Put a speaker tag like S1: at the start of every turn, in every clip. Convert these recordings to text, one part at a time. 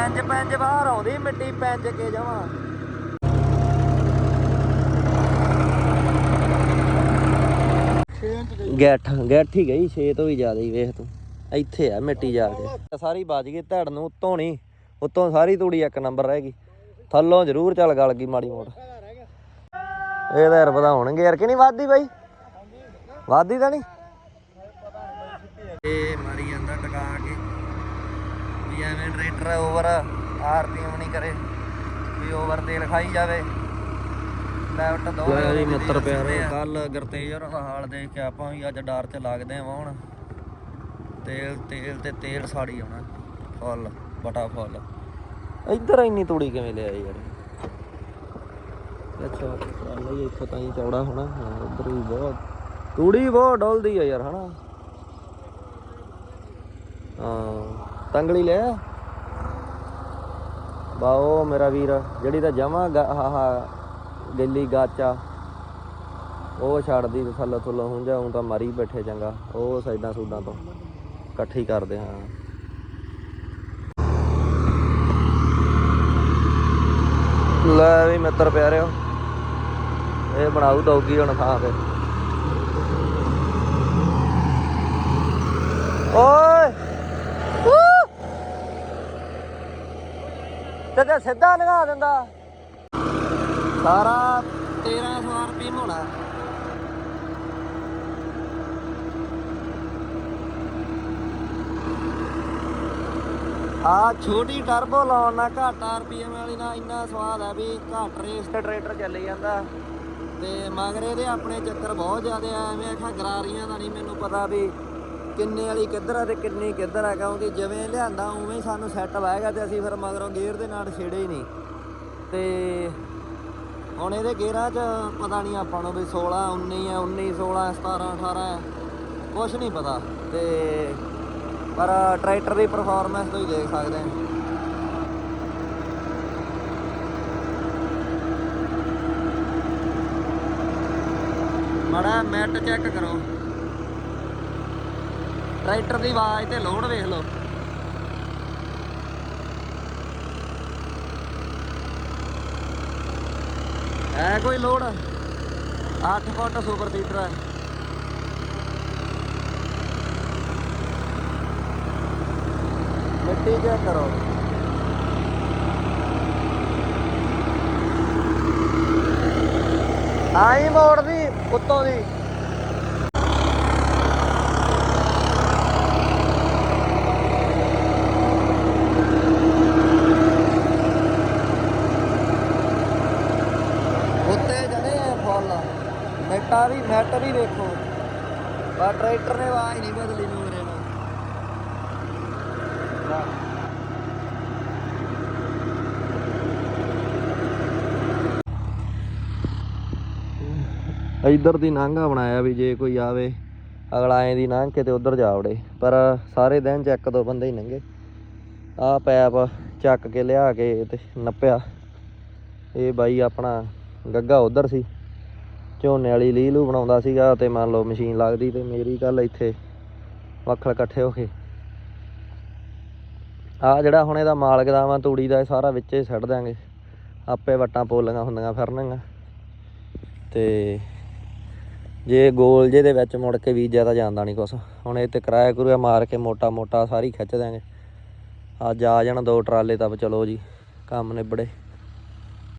S1: ਪੈਂਜ ਪੈਂਜ ਬਾਹਰ ਆਉਂਦੀ, ਮਿੱਟੀ ਪੈਂਜ ਕੇ ਜਾਵਾਂ ਗੱਠ ਗੱਠ ਹੀ ਗਈ 6 ਤੋਂ ਵੀ ਜ਼ਿਆਦਾ ਹੀ, ਵੇਖ ਤੂੰ। ਇੱਥੇ ਆ ਮਿੱਟੀ ਜਾ ਕੇ। ਸਾਰੀ ਵੱਜ ਗਈ ਧੜ ਨੂੰ, ਉੱਤੋਂ ਨਹੀਂ, ਉੱਤੋਂ ਸਾਰੀ ਤੂੜੀ ਇੱਕ ਨੰਬਰ ਰਹਿ ਗਈ। ਥੱਲੋਂ ਜ਼ਰੂਰ ਚੱਲ ਗਲ ਗਈ ਮਾੜੀ ਮੋੜ ਇਹ ਤਾਂ ਯਾਰ ਵਧਾਉਣਗੇ ਯਾਰ, ਕਿ ਨਹੀਂ ਵਾਦੀ ਬਾਈ? ਵਾਦੀ ਤਾਂ ਨਹੀਂ ਇਹ ਮਾਰੀ ਜਾਂਦਾ ਟਕਾ ਕੇ ਵੀ ਐਵੇਂ ਟਰੈਕਟਰ ਓਵਰ ਆਰਪੀਐਮ ਨਹੀਂ ਕਰੇ ਵੀ ਓਵਰ ਤੇਲ ਖਾਈ ਜਾਵੇ। ਲੈਫਟ ਦੋ ਜੀ ਮਿੱਤਰ ਪਿਆਰੋ ਕੱਲ ਗੁਰਤੇਜ ਹੋਰਾਂ ਦਾ ਹਾਲ ਦੇਖ ਕੇ ਆਪਾਂ ਵੀ ਅੱਜ ਡਰ ਚ ਲੱਗਦੇ ਆ ਹੁਣ ਤੇਲ ਤੇਲ ਤੇ ਤੇਲ ਸਾੜੀ ਆਉਣਾ ਫੁੱਲ ਬਟਾ ਫੁੱਲ ਇੱਧਰ ਇੰਨੀ ਤੂੜੀ ਕਿਵੇਂ ਲਿਆ ਯਾਰ? ਅੱਛਾ ਟਰਾਲਾ ਹੀ ਇੱਥੋਂ ਤਾਂ ਹੀ ਚੌੜਾ ਹੋਣਾ ਹਾਂ ਉੱਧਰ ਵੀ ਬਹੁਤ। ਤੂੜੀ ਬਹੁਤ ਡੋਲਦੀ ਆ ਯਾਰ ਹਨਾ? ਹਾਂ। ਤੰਗਲੀ ਲੈ ਬਾਓ ਮੇਰਾ ਵੀਰ, ਜਿਹੜੀ ਤਾਂ ਜਮਾ ਹਾ ਦਿੱਲੀ ਗਾਚਾ, ਉਹ ਛੱਡਦੀ ਤੇ ਥੱਲੇ ਥੱਲੇ ਹੁੰਜਾ ਹੁਣ ਤਾਂ ਮਰੀ ਬੈਠੇ ਚੰਗਾ। ਉਹ ਸਾਈਡਾਂ ਸੂਡਾਂ ਤੋਂ ਇਕੱਠੀ ਕਰਦੇ ਹਾਂ ਲੈ ਵੀ ਮਿੱਤਰ ਪਿਆਰਿਓ, ਇਹ ਬਣਾਉ ਦਊਗੀ ਹੁਣ ਥਾਂ ਤੇ। ਓਏ! ਤੇ ਤੇ ਸਿੱਧਾ ਲਗਾ ਦਿੰਦਾ। ਸਾਰਾ 1300 ਰੁਪਏ ਹੋਣਾ ਆ ਛੋਟੀ ਟਰਬੋ ਲਾਉਣ ਨਾਲ ਘੱਟ ਆਰਪੀਐਮ ਵਾਲੀ ਨਾਲ ਇੰਨਾ ਸਵਾਦ ਆ ਵੀ ਘੱਟ ਰੇਸ ਤੇ ਟਰੈਕਟਰ ਚੱਲੀ ਜਾਂਦਾ। ਤੇ ਮਗਰ ਇਹਦੇ ਆਪਣੇ ਚੱਕਰ ਬਹੁਤ ਜ਼ਿਆਦਾ ਆ, ਐਵੇਂ ਆਖਾਂ ਗਰਾਰੀਆਂ ਦਾ ਨਹੀਂ ਮੈਨੂੰ ਪਤਾ ਵੀ ਕਿੰਨੇ ਵਾਲੀ ਕਿੱਧਰ ਆ ਤੇ ਕਿੰਨੀ ਕਿੱਧਰ ਆ, ਕਿਉਂਕਿ ਜਿਵੇਂ ਲਿਆਂਦਾ ਉਵੇਂ ਹੀ ਸਾਨੂੰ ਸੈੱਟ ਲਾਏਗਾ ਤੇ ਅਸੀਂ ਫਿਰ ਮਗਰੋਂ ਗੇਅਰ ਦੇ ਨਾਲ ਛੇੜੇ ਹੀ ਨਹੀਂ। ਤੇ ਹੁਣ ਇਹਦੇ ਗੇਅਰਾਂ 'ਚ ਪਤਾ ਨਹੀਂ ਆਪਾਂ ਨੂੰ ਵੀ 16 19 ਆ 19 16 17 18 ਹੈ ਕੁਝ ਨਹੀਂ ਪਤਾ। ਤੇ ਪਰ ਟਰੈਕਟਰ ਦੀ ਪਰਫਾਰਮੈਂਸ ਤੋਂ ਹੀ ਦੇਖ ਸਕਦੇ ਹਾਂ। ਮੜਾ ਮੈਟ ਚੈੱਕ ਕਰੋ। ਟਰੈਕਟਰ ਦੀ ਆਵਾਜ਼ ਤੇ ਲੋਡ ਵੇਖ ਲਓ। ਹੈ ਕੋਈ ਲੋਡ? 8 ਫੁੱਟ ਸੁਪਰ ਸੀਟਰ ਹੈ। ਮਿੱਟੀ ਚੈੱਕ ਕਰੋ। ਆਈ ਮੋੜ ਦੀ, ਉੱਤੋਂ ਦੀ ਉੱਤੇ ਜਣੇ ਆ ਫੁੱਲ ਮੈਟਾ ਵੀ ਮੈਟ ਵੀ ਵੇਖੋ। ਪਰ ਟਰੈਕਟਰ ਨੇ ਆਵਾਜ਼ ਨਹੀਂ ਬਦਲੀ ਨੂੰ ਨੂੰ ਇੱਧਰ ਦੀ ਨਾਂਗਾ ਬਣਾਇਆ ਵੀ ਜੇ ਕੋਈ ਆਵੇ, ਅਗਲਾ ਐਂ ਦੀ ਲੰਘ ਕੇ ਤੇ ਉੱਧਰ ਜਾ ਵੜੇ। ਪਰ ਸਾਰੇ ਦਿਨ ਚ ਇੱਕ ਦੋ ਬੰਦੇ ਹੀ ਲੰਘੇ ਆ ਪੈਪ ਚੱਕ ਕੇ ਲਿਆ ਕੇ ਤੇ ਨੱਪਿਆ। ਇਹ ਬਾਈ ਆਪਣਾ ਗੱਗਾ ਉਧਰ ਸੀ। ਝੋਨੇ ਵਾਲੀ ਲੀਲੂ ਬਣਾਉਂਦਾ ਸੀਗਾ ਤੇ ਮੰਨ ਲਓ ਮਸ਼ੀਨ ਲੱਗਦੀ ਤੇ ਮੇਰੀ ਗੱਲ ਇੱਥੇ ਵੱਖਲ ਇਕੱਠੇ ਹੋ ਕੇ। ਆ ਜਿਹੜਾ ਹੁਣ ਇਹਦਾ ਮਾਲਕ ਦਾ ਵਾ ਤੂੜੀ ਦਾ ਇਹ ਸਾਰਾ ਵਿੱਚੇ ਛੱਡ ਦਾਂਗੇ ਆਪੇ ਵਟਾਂ ਪੋਲੀਆਂ ਹੁੰਦੀਆਂ ਫਿਰਨਗੀਆਂ। ਤੇ ਜੇ ਗੋਲ ਜੇ ਦੇ ਵਿੱਚ ਮੁੜ ਕੇ ਬੀਜਿਆ ਤਾਂ ਜਾਂਦਾ ਨਹੀਂ ਕੁਛ। ਹੁਣ ਇਹ ਤੇ ਕਿਰਾਇਆ ਕਰੂਆ ਮਾਰ ਕੇ ਮੋਟਾ ਮੋਟਾ ਸਾਰੀ ਖਿੱਚ ਦਾਂਗੇ ਅੱਜ ਆ ਜਾਣ ਦੋ ਟਰਾਲੇ ਤਾਂ ਚਲੋ ਜੀ ਕੰਮ ਨਿਬੜੇ।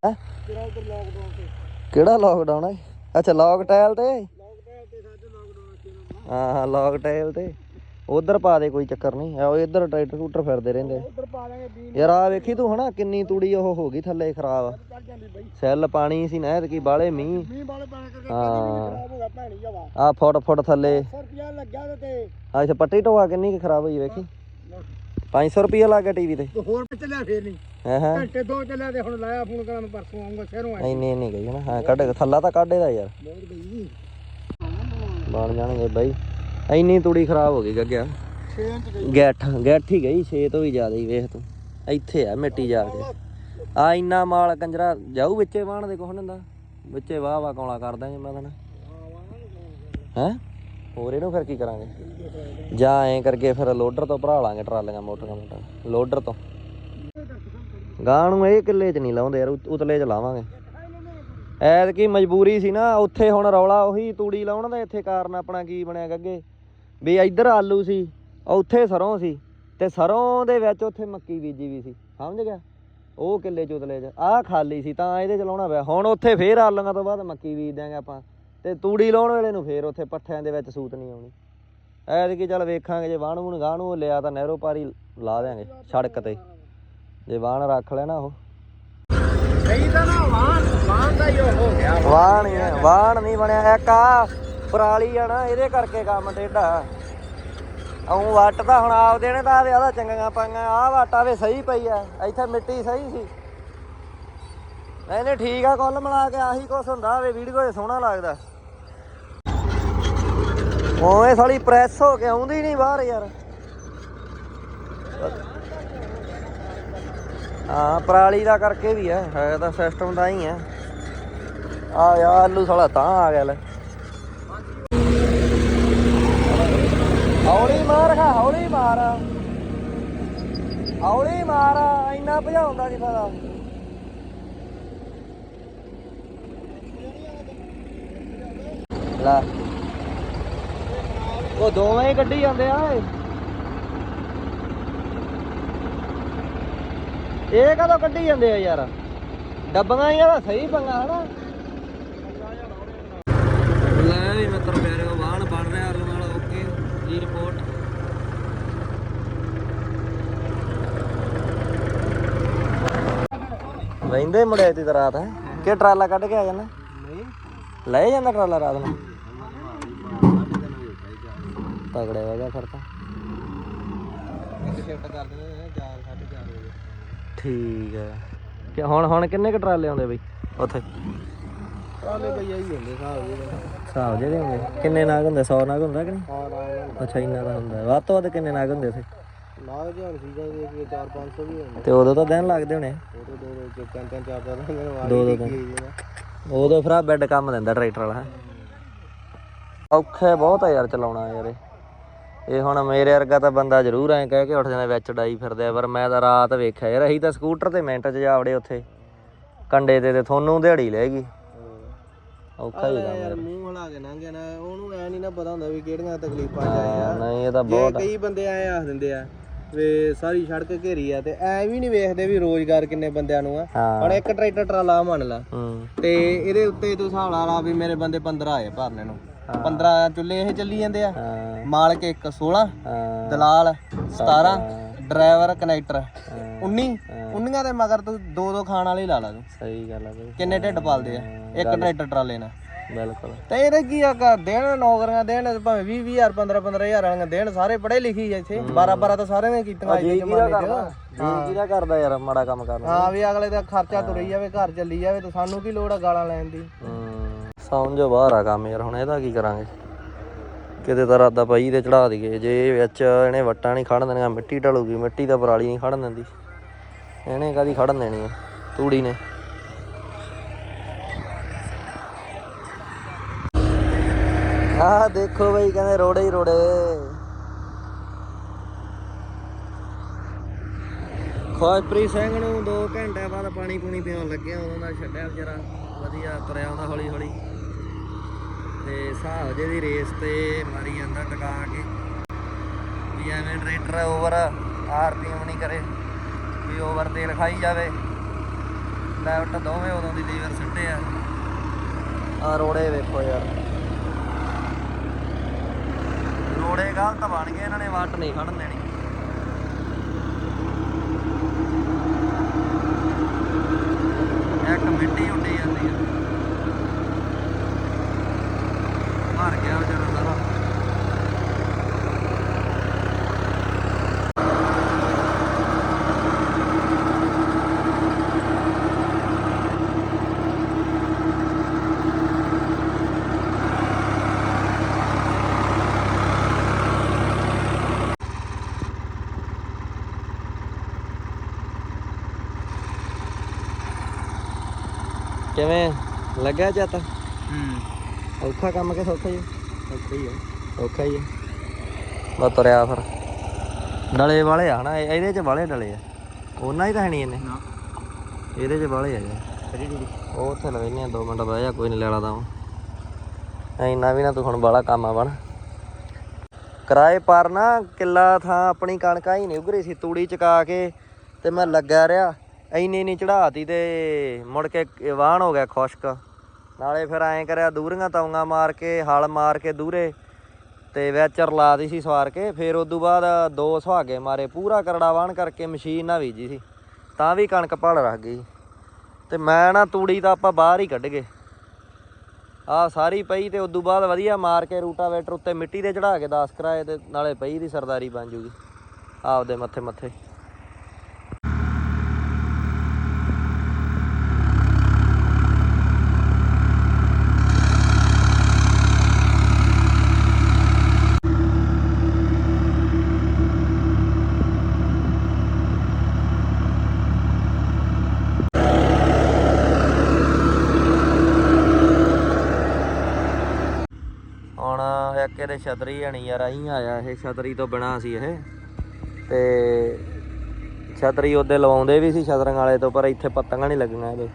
S1: ਹੈਂ? ਕਿਹੜਾ ਲੋਕਡਾਊਨ ਹੈ ਅੱਛਾ ਲੋਕ ਟਾਇਲ ਤੇ? ਹਾਂ ਹਾਂ ਲੋਕ ਟਾਇਲ ਤੇ। ਉਧਰ ਪਾ ਦੇ ਕੋਈ ਚੱਕਰ ਨਹੀਂ। ਆ ਇੱਧਰ ਟਰੈਕਟਰ ਟੂਟਰ ਫਿਰਦੇ ਰਹਿੰਦੇ।
S2: ਉਧਰ ਪਾ
S1: ਯਾਰ ਆ ਵੇਖੀ ਤੂੰ ਹਨਾ ਕਿੰਨੀ ਤੂੜੀ ਉਹ ਹੋ ਗਈ ਥੱਲੇ ਖਰਾਬ। ਸੈੱਲ ਪਾਣੀ ਸੀ ਨਾ ਕੀ ਬਾਲੇ ਮੀਂਹ।
S2: ਮੀਂਹ ਵਾਲੇ ਪਾਣੀ ਕਰਕੇ। ਖਰਾਬ ਹੋ ਗਿਆ ਭੈਣੀ ਜਵਾ।
S1: ਆ ਫੁੱਟ ਫੁੱਟ ਥੱਲੇ।
S2: 100 ਰੁਪਿਆ ਲੱਗਿਆ ਤੇ ਤੇ।
S1: ਅੱਛਾ ਪੱਟੀ ਢੋਆ ਕਿੰਨੀ ਕੁ ਖਰਾਬ ਹੋਈ ਵੇਖੀ। 500 ਰੁਪਏ ਲੱਗ ਗਿਆ ਟੀਵੀ ਤੇ।
S2: ਤੇ ਹੋਰ ਕਿੱਥੇ ਲਿਆ ਫੇਰ ਨਹੀਂ
S1: ਹਾਂ ਹਾਂ।
S2: ਘੰਟੇ ਦੋ ਚੱਲਿਆ ਤੇ ਹੁਣ ਲਾਇਆ ਫੋਨ ਕਰਾਂ ਪਰਸੋਂ ਆਉਂਗਾ ਸ਼ਹਿਰੋਂ ਆਇਆ।
S1: ਨਹੀਂ ਨਹੀਂ ਨਹੀਂ ਗਈ ਨਾ ਹਾਂ ਕੱਢ ਥੱਲਾ ਤਾਂ ਕੱਢ ਇਹਦਾ ਯਾਰ।
S2: ਬਹੁਤ
S1: ਬਣ ਜਾਣਗੇ ਬਾਈ। ਇੰਨੀ ਤੂੜੀ ਖਰਾਬ ਹੋ ਗਈ ਗੱਗਿਆ।
S2: 6 ਇੰਚ ਗਈ।
S1: ਗੱਠ ਗੱਠ ਹੀ ਗਈ 6 ਤੋਂ ਵੀ ਜ਼ਿਆਦਾ ਹੀ ਵੇਖ ਤੂੰ। ਇੱਥੇ ਆ ਮਿੱਟੀ ਜਾ ਕੇ। ਆ ਇੰਨਾ ਮਾਲ ਕੰਜਰਾ ਜਾਊ ਵਿੱਚੇ ਵਾਹਣ ਦੇ ਕੋਹ ਨੰਦਾ ਵਿੱਚੇ ਵਾਹ ਵਾਹ ਕੌਲਾ ਕਰਦਾ ਜੇ ਮੈਂ ਤਾਂ ਹੈ? ਹੋਰ ਇਹਨੂੰ ਫਿਰ ਕੀ ਕਰਾਂਗੇ? ਜਾਂ ਐਂ ਕਰਕੇ ਫਿਰ ਲੋਡਰ ਤੋਂ ਭਰਾ ਲਾਂਗੇ ਟਰਾਲੀਆਂ ਮੋਟਰਾਂ ਮੋਟਰਾਂ ਲੋਡਰ ਤੋਂ। ਗਾਂ ਨੂੰ ਇਹ ਕਿੱਲੇ 'ਚ ਨਹੀਂ ਲਾਉਂਦੇ ਯਾਰ ਉਤਲੇ 'ਚ ਲਾਵਾਂਗੇ। ਐਤ ਕੀ ਮਜਬੂਰੀ ਸੀ ਨਾ, ਉੱਥੇ ਹੁਣ ਰੌਲਾ ਉਹੀ ਤੂੜੀ ਲਾਉਣ ਦਾ, ਇੱਥੇ ਕਾਰਨ ਆਪਣਾ ਕੀ ਬਣਿਆ ਗੱਗੇ? ਵੀ ਇੱਧਰ ਆਲੂ ਸੀ, ਉੱਥੇ ਸਰੋਂ ਸੀ, ਤੇ ਸਰੋਂ ਦੇ ਵਿੱਚ ਉੱਥੇ ਮੱਕੀ ਬੀਜੀ ਵੀ ਸੀ। ਸਮਝ ਗਿਆ? ਉਹ ਕਿੱਲੇ ਚ ਉਤਲੇ ਚ। ਆਹ ਖਾਲੀ ਸੀ, ਤਾਂ ਇਹਦੇ ਚ ਲਾਉਣਾ ਪਿਆ। ਹੁਣ ਉੱਥੇ ਫੇਰ ਆਲੂਆਂ ਤੋਂ ਬਾਅਦ ਮੱਕੀ ਬੀਜ ਦਿਆਂਗੇ ਆਪਾਂ। ਤੇ ਤੂੜੀ ਲਾਉਣ ਵੇਲੇ ਨੂੰ ਫੇਰ ਉੱਥੇ ਪੱਠਿਆਂ ਦੇ ਵਿੱਚ ਸੂਤ ਨਹੀਂ ਆਉਣੀ। ਐਤਕੀ ਚੱਲ ਵੇਖਾਂਗੇ ਜੇ ਵਾਣ ਵੂਣ ਗਾਹ ਨੂੰ ਲਿਆ ਤਾਂ ਨਹਿਰੋ ਪਾਰੀ ਲਾ ਦਿਆਂਗੇ ਸੜਕ ਤੇ। ਜੇ ਵਾਣ ਰੱਖ ਲੈਣਾ ਉਹ।
S2: ਸਹੀ ਤਾਂ ਨਾ ਵਾਹਨ ਵਾਹਨ ਦਾ ਹੀ ਹੋ ਗਿਆ।
S1: ਵਾਣ ਹੀ ਵਾਣ ਨਹੀਂ ਬਣਿਆ। ਇੱਕ ਆ ਪਰਾਲੀ ਆ ਨਾ ਇਹਦੇ ਕਰਕੇ ਕੰਮ ਟੇਢਾ। ਆਉਂ ਵੱਟ ਤਾਂ ਹੁਣ ਆਪਦੇ ਨੇ ਤਾਂ ਆਵੇ ਆਦਾ ਚੰਗੀਆਂ ਪਾਈਆਂ ਆ ਵਾਟਾ ਵੇ ਸਹੀ ਪਈ ਆ ਇੱਥੇ ਮਿੱਟੀ ਸਹੀ ਸੀ। ਨਹੀਂ ਨਹੀਂ ਠੀਕ ਆ ਕੁੱਲ ਮਿਲਾ ਕੇ ਆਹੀ ਕੁਛ ਹੁੰਦਾ ਵੇ ਵੀਡੀਓ 'ਚ ਸੋਹਣਾ ਲੱਗਦਾ। ਓਏ ਸਾਲੀ ਪ੍ਰੈਸ ਹੋ ਕੇ ਆਉਂਦੀ ਨਹੀਂ ਬਾਹਰ ਯਾਰ। ਹਾਂ, ਪਰਾਲੀ ਦਾ ਕਰਕੇ ਵੀ ਆ, ਹੈ ਤਾਂ ਸਿਸਟਮ ਦਾ ਹੀ ਆ। ਆ ਯਾਰ ਆਲੂ ਸਾਲਾ ਤਾਂ ਆ ਗਿਆ ਲੈ। ਹੌਲੀ ਮਾਰ ਖਾ, ਹੌਲੀ ਮਾਰ। ਹੌਲੀ ਮਾਰ, ਇੰਨਾ ਭਜਾਉਂਦਾ ਨਹੀਂ ਫਾਇਦਾ ਲੈ। ਉਹ ਦੋਵੇਂ ਹੀ ਕੱਢੀ ਜਾਂਦੇ ਆ ਇਹ। ਕਦੋਂ ਕੱਢੀ ਜਾਂਦੇ ਆ ਯਾਰ? ਡੱਬੀਆਂ ਹੀ ਆ ਸਹੀ ਪੰਗਾ ਹਨਾ? ਲੈ ਵੀ ਮਿੱਤਰ ਪਿਆਰਿਓ ਵਾਹਣ ਬਣ ਰਿਹਾ ਆਲੂ ਨਾਲ ਓਕੇ ਜੀ ਰਿਪੋਰਟ ਵੈਂਦੇ ਮੁੜੇ ਤੀ ਰਾਤ ਹੈ? ਕਿ ਟਰਾਲਾ ਕੱਢ ਕੇ ਆ ਜਾਣਾ
S2: ਨਹੀਂ।
S1: ਲੈ ਜਾਂਦਾ ਟਰਾਲਾ ਰਾਤ ਨੂੰ। ਤਗੜੇ ਹੋ ਗਿਆ ਫਿਰ ਤਾਂ।
S2: ਇੱਕ ਸ਼ਿਫਟ ਕਰ ਦਿੰਦੇ ਨੇ 4 4:30 ਵਜੇ।
S1: ਠੀਕ ਹੈ। ਕਿ ਹੁਣ ਹੁਣ ਕਿੰਨੇ ਕ ਟਰਾਲੇ ਆਉਂਦੇ ਬਈ ਉੱਥੇ?
S2: ਕਾਲੇ ਭਈਆ ਹੀ ਹੁੰਦੇ ਸਾਹ ਜੀ
S1: ਹਿਸਾਬ ਜਿਹੜੇ ਹੁੰਦੇ। ਕਿੰਨੇ ਨਾਗ ਹੁੰਦੇ? 100 ਨਾਗ ਹੁੰਦਾ ਕਿ ਨਹੀਂ? ਅੱਛਾ ਇੰਨਾ ਦਾ ਹੁੰਦਾ। ਵੱਧ ਤੋਂ ਵੱਧ ਕਿੰਨੇ ਨਾਗ ਹੁੰਦੇ ਉੱਥੇ
S2: ਨਾ ਜੀ ਹੁਣ ਸੀਜ਼ਨ ਦੇ ਵਿੱਚ 4 500 ਵੀ ਹੁੰਦੇ।
S1: ਤੇ ਉਦੋਂ ਤਾਂ ਦਿਨ ਲੱਗਦੇ ਹੋਣੇ।
S2: ਦੋ ਦੋ ਤਿੰਨ ਤਿੰਨ ਚਾਰ ਚਾਰ ਦਿਨ
S1: ਦੋ ਦੋ
S2: ਕੀ
S1: ਦਿਨ।
S2: ਜੀ
S1: ਉਦੋਂ ਫਿਰ ਆ ਬੈੱਡ ਕੰਮ ਦਿੰਦਾ ਟਰੈਕਟਰ ਵਾਲਾ। ਔਖਾ ਬਹੁਤ ਆ ਯਾਰ ਚਲਾਉਣਾ ਯਾਰ ਇਹ। ਇਹ ਹੁਣ ਮੇਰੇ ਵਰਗਾ ਤਾਂ ਬੰਦਾ ਜ਼ਰੂਰ ਐਂ ਕਹਿ ਕੇ ਉੱਠ ਜਾਂਦਾ ਵਿੱਚ ਡਾਈ ਫਿਰਦੇ ਆ ਪਰ ਮੈਂ ਤਾਂ ਰਾਤ ਵੇਖਿਆ ਯਾਰ ਅਸੀਂ ਤਾਂ ਸਕੂਟਰ ਤੇ ਮਿੰਟ 'ਚ ਜਾਵੜੇ ਉੱਥੇ। ਕੰਡੇ ਤੇ ਤੇ ਤੁਹਾਨੂੰ ਦਿਹਾੜੀ ਲੈ ਗਈ। ਔਖਾ ਹੀ ਕੰਮ
S2: ਯਾਰ ਮੂੰਹ ਹਲਾ ਕੇ ਲੰਘ ਗਿਆ ਨਾ ਉਹਨੂੰ ਐ ਨਹੀਂ ਨਾ ਪਤਾ ਹੁੰਦਾ ਵੀ ਕਿਹੜੀਆਂ ਤਕਲੀਫਾਂ ਜਾਏ
S1: ਨਹੀਂ ਇਹ ਤਾਂ
S2: ਜੇ
S1: ਬਹੁਤ
S2: ਕਈ ਬੰਦੇ ਐ ਆਖ ਦਿੰਦੇ ਆ ਵੀ ਸਾਰੀ ਸੜਕ ਘੇਰੀ ਆ ਤੇ ਐ ਵੀ ਨਹੀਂ ਵੇਖਦੇ ਵੀ ਰੋਜ਼ਗਾਰ ਕਿੰਨੇ ਬੰਦਿਆਂ ਨੂੰ ਆ। ਹੁਣ ਇੱਕ ਟਰੈਕਟਰ ਟਰਾਲਾ ਮੰਨ ਲਾ ਤੇ ਇਹਦੇ ਉੱਤੇ ਤੂੰ ਹਿਸਾਬ ਲਾ ਲਾ ਵੀ ਮੇਰੇ ਬੰਦੇ 15 ਆਏ ਭਰਨੇ ਨੂੰ। 15 ਚੁੱਲੇ ਇਹ ਚੱਲੀ ਜਾਂਦੇ ਆ। ਮਾਲਕ ਇੱਕ 16
S1: ਹਾਂ।
S2: ਦਲਾਲ 17 ਡਰਾਈਵਰ ਕਨੈਕਟਰ
S1: ਹਾਂ,
S2: 19 19 ਦੇ ਮਗਰ ਤੂੰ ਦੋ ਦੋ ਖਾਣ ਵਾਲੇ ਲਾ ਲਾ ਤੂੰ।
S1: ਸਹੀ ਗੱਲ ਆ ਬਈ।
S2: ਕਿੰਨੇ ਢਿੱਡ ਪਾਲਦੇ ਆ? ਇੱਕ ਟਰੈਕਟਰ ਟਰਾਲੇ ਨਾਲ।
S1: ਬਿਲਕੁਲ।
S2: ਤੇ ਇਹਦੇ ਕੀ ਆ ਕਰ ਦੇਣ ਨੌਕਰੀਆਂ ਦੇਣ ਭਾਵੇਂ 20 20000 15 15000 ਵਾਲੀਆਂ ਦੇਣ ਸਾਰੇ ਪੜ੍ਹੇ ਲਿਖੀ ਆ ਇੱਥੇ। 12 12 ਤਾਂ ਸਾਰਿਆਂ ਨੇ ਕੀਤੀਆਂ ਅੱਜ ਦੇ ਜ਼ਮਾਨੇ 'ਚ
S1: ਕਰਦਾ ਜੀ ਕਿਹਦਾ ਕਰਦਾ ਯਾਰ ਮਾੜਾ ਕੰਮ ਕਰਨਾ।
S2: ਹਾਂ ਵੀ ਅਗਲੇ ਦਾ ਖਰਚਾ ਤੁਰੀ ਜਾਵੇ ਘਰ ਚੱਲੀ ਜਾਵੇ ਤੇ ਸਾਨੂੰ ਕੀ ਲੋੜ ਆ ਗਾਲਾਂ ਲੈਣ ਦੀ?
S1: ਹੂੰ। ਸਮਝੋ ਬਾਹਰ ਆ ਕੰਮ ਯਾਰ, ਹੁਣ ਇਹਦਾ ਕੀ ਕਰਾਂਗੇ? ਕਿਤੇ ਤਾਂ ਰਾਦਾ ਪਈ ਤੇ ਚੜਾ ਦਈਏ, ਜੇ ਵਿੱਚ ਇਹਨੇ ਵੱਟਾਂ ਨਹੀਂ ਖੜਨ ਦੇਣੀਆਂ, ਮਿੱਟੀ ਢਲੂਗੀ, ਮਿੱਟੀ ਤਾਂ ਪਰਾਲੀ ਨਹੀਂ ਖੜਨ ਦਿੰਦੀ। ਇਹਨੇ ਕਾਦੀ ਖੜਨ ਦੇਣੀ ਆ, ਤੂੜੀ ਨੇ। ਆਹ ਦੇਖੋ ਬਈ, ਕਹਿੰਦੇ ਰੋੜੇ ਹੀ ਰੋੜੇ। ਖੁਸ਼ਪ੍ਰੀਤ ਸਿੰਘ ਨੂੰ 2 ਘੰਟੇ ਬਾਅਦ ਪਾਣੀ ਪੂਣੀ ਪੀਉਣ ਲੱਗਿਆ, ਉਦੋਂ ਦਾ ਛੱਡਿਆ ਵਿਚਾਰਾ। ਵਧੀਆ ਤੁਰਿਆ ਆਉਂਦਾ ਹੌਲੀ ਹੌਲੀ ਤੇ ਹਿਸਾਬ ਜੇ ਦੀ ਰੇਸ ਤੇ ਮਾਰੀ ਜਾਂਦਾ ਟਕਾ ਕੇ। ਵੀ ਐਵੇਂ ਟਰੈਕਟਰ ਓਵਰ ਆਰਪੀਐਮ ਨਹੀਂ ਕਰੇ, ਵੀ ਓਵਰ ਤੇਲ ਖਾਈ ਜਾਵੇ। ਲੈਫਟ ਦੋਵੇਂ ਉਦੋਂ ਦੀ ਲੀਵਰ ਸਿੱਟੇ ਆ। ਆ ਰੋੜੇ ਵੇਖੋ ਯਾਰ। ਰੋੜੇ ਗਲਤ ਬਣ ਗਏ, ਇਹਨਾਂ ਨੇ ਵੱਟ ਨਹੀਂ ਖੜਨ ਦੇਣੀ। ਇੱਕ ਮਿੱਟੀ ਉੱਡੀ ਜਾਂਦੀ ਆ ਮਰ ਗਿਆ ਵਿਚਾਰਾ ਸਾਰਾ ਕਿਵੇਂ ਲੱਗਿਆ ਚੱਤ
S2: ਹੂੰ।
S1: ਔਖਾ ਕੰਮ ਕਿ ਸੌਖਾ ਹੀ
S2: ਓਕੇ ਹੀ ਆ।
S1: ਔਖਾ ਹੀ ਬਸ ਤੁਰਿਆ ਫਿਰ। ਡਲੇ ਵਾਲੇ ਆ ਨਾ ਇਹ- ਇਹਦੇ ਚ ਵਾਲੇ ਡਲੇ ਆ। ਉਹਨਾਂ ਹੀ ਤਾਂ ਹੈ ਨਹੀਂ ਇਹਨੇ
S2: ਨਾ।
S1: ਇਹਦੇ 'ਚ ਬਾਲੇ ਹੈਗੇ ਉਹ ਉੱਥੇ ਲਵੇਨੇ ਆ 2 ਮਿੰਟ ਬਹਿ ਜਾ ਕੋਈ ਨਹੀਂ ਲੈਣਾ ਤਾਂ। ਇੰਨਾ ਵੀ ਨਾ ਤੂੰ ਹੁਣ ਬਾਲਾ ਕੰਮ ਆ ਬਣ। ਕਿਰਾਏ ਪਰ ਨਾ ਕਿੱਲਾ ਥਾਂ ਆਪਣੀ ਕਣਕਾਂ ਹੀ ਨਹੀਂ ਉਗਰੀ ਸੀ ਤੂੜੀ ਚਕਾ ਕੇ ਤੇ ਮੈਂ ਲੱਗਾ ਰਿਹਾ। ਇੰਨੀ ਨਹੀਂ ਚੜਾਤੀ ਤੇ ਮੁੜ ਕੇ ਵਾਹਣ ਹੋ ਗਿਆ ਖੁਸ਼ਕ। ਨਾਲੇ ਫਿਰ ਐਂ ਕਰਿਆ ਦੂਰੀਆਂ ਤੌਂਗਾ ਮਾਰ ਕੇ, ਹਲ ਮਾਰ ਕੇ ਦੂਰੇ ਤੇ ਵੈਚਰ ਲਾਦੀ ਸੀ ਸਵਾਰ ਕੇ। ਫਿਰ ਉਦੋਂ ਬਾਅਦ ਦੋ ਸੁਹਾਗੇ ਮਾਰੇ, ਪੂਰਾ ਕਰੜਾ ਵਾਹਣ ਕਰਕੇ ਮਸ਼ੀਨ ਨਾ ਬੀਜੀ ਸੀ, ਤਾਂ ਵੀ ਕਣਕ ਭੜ ਰੱਖ ਗਈ। ਤੇ ਮੈਂ ਨਾ ਤੂੜੀ ਤਾਂ ਆਪਾਂ ਬਾਹਰ ਹੀ ਕੱਢ ਗਏ। ਆ ਸਾਰੀ ਪਈ ਤੇ ਤੋਂ ਬਾਅਦ ਵਧੀਆ ਮਾਰ ਕੇ ਰੂਟਾਵੇਟਰ ਉੱਤੇ ਮਿੱਟੀ ਦੇ ਚੜਾ ਕੇ ਦਾਸ ਕਰਾਏ ਤੇ ਨਾਲੇ ਪਈ ਦੀ ਸਰਦਾਰੀ ਬਣ ਜੂਗੀ। ਆਪਦੇ ਮੱਥੇ ਮੱਥੇ ਹੁਣ ਇੱਕ ਇਹਦੇ ਛਤਰੀ ਹਣੀ ਯਾਰ, ਅਹੀਂ ਆਇਆ ਇਹ ਛਤਰੀ ਤੋਂ ਬਿਨਾ ਸੀ ਇਹ। ਤੇ ਛਤਰੀ ਉਹਦੇ ਲਵਾਉਂਦੇ ਵੀ ਸੀ ਛਤਰਾਂ ਵਾਲੇ ਤੋਂ, ਪਰ ਇੱਥੇ ਪੱਤੀਆਂ ਨਹੀਂ ਲੱਗੀਆਂ ਇਹਦੇ।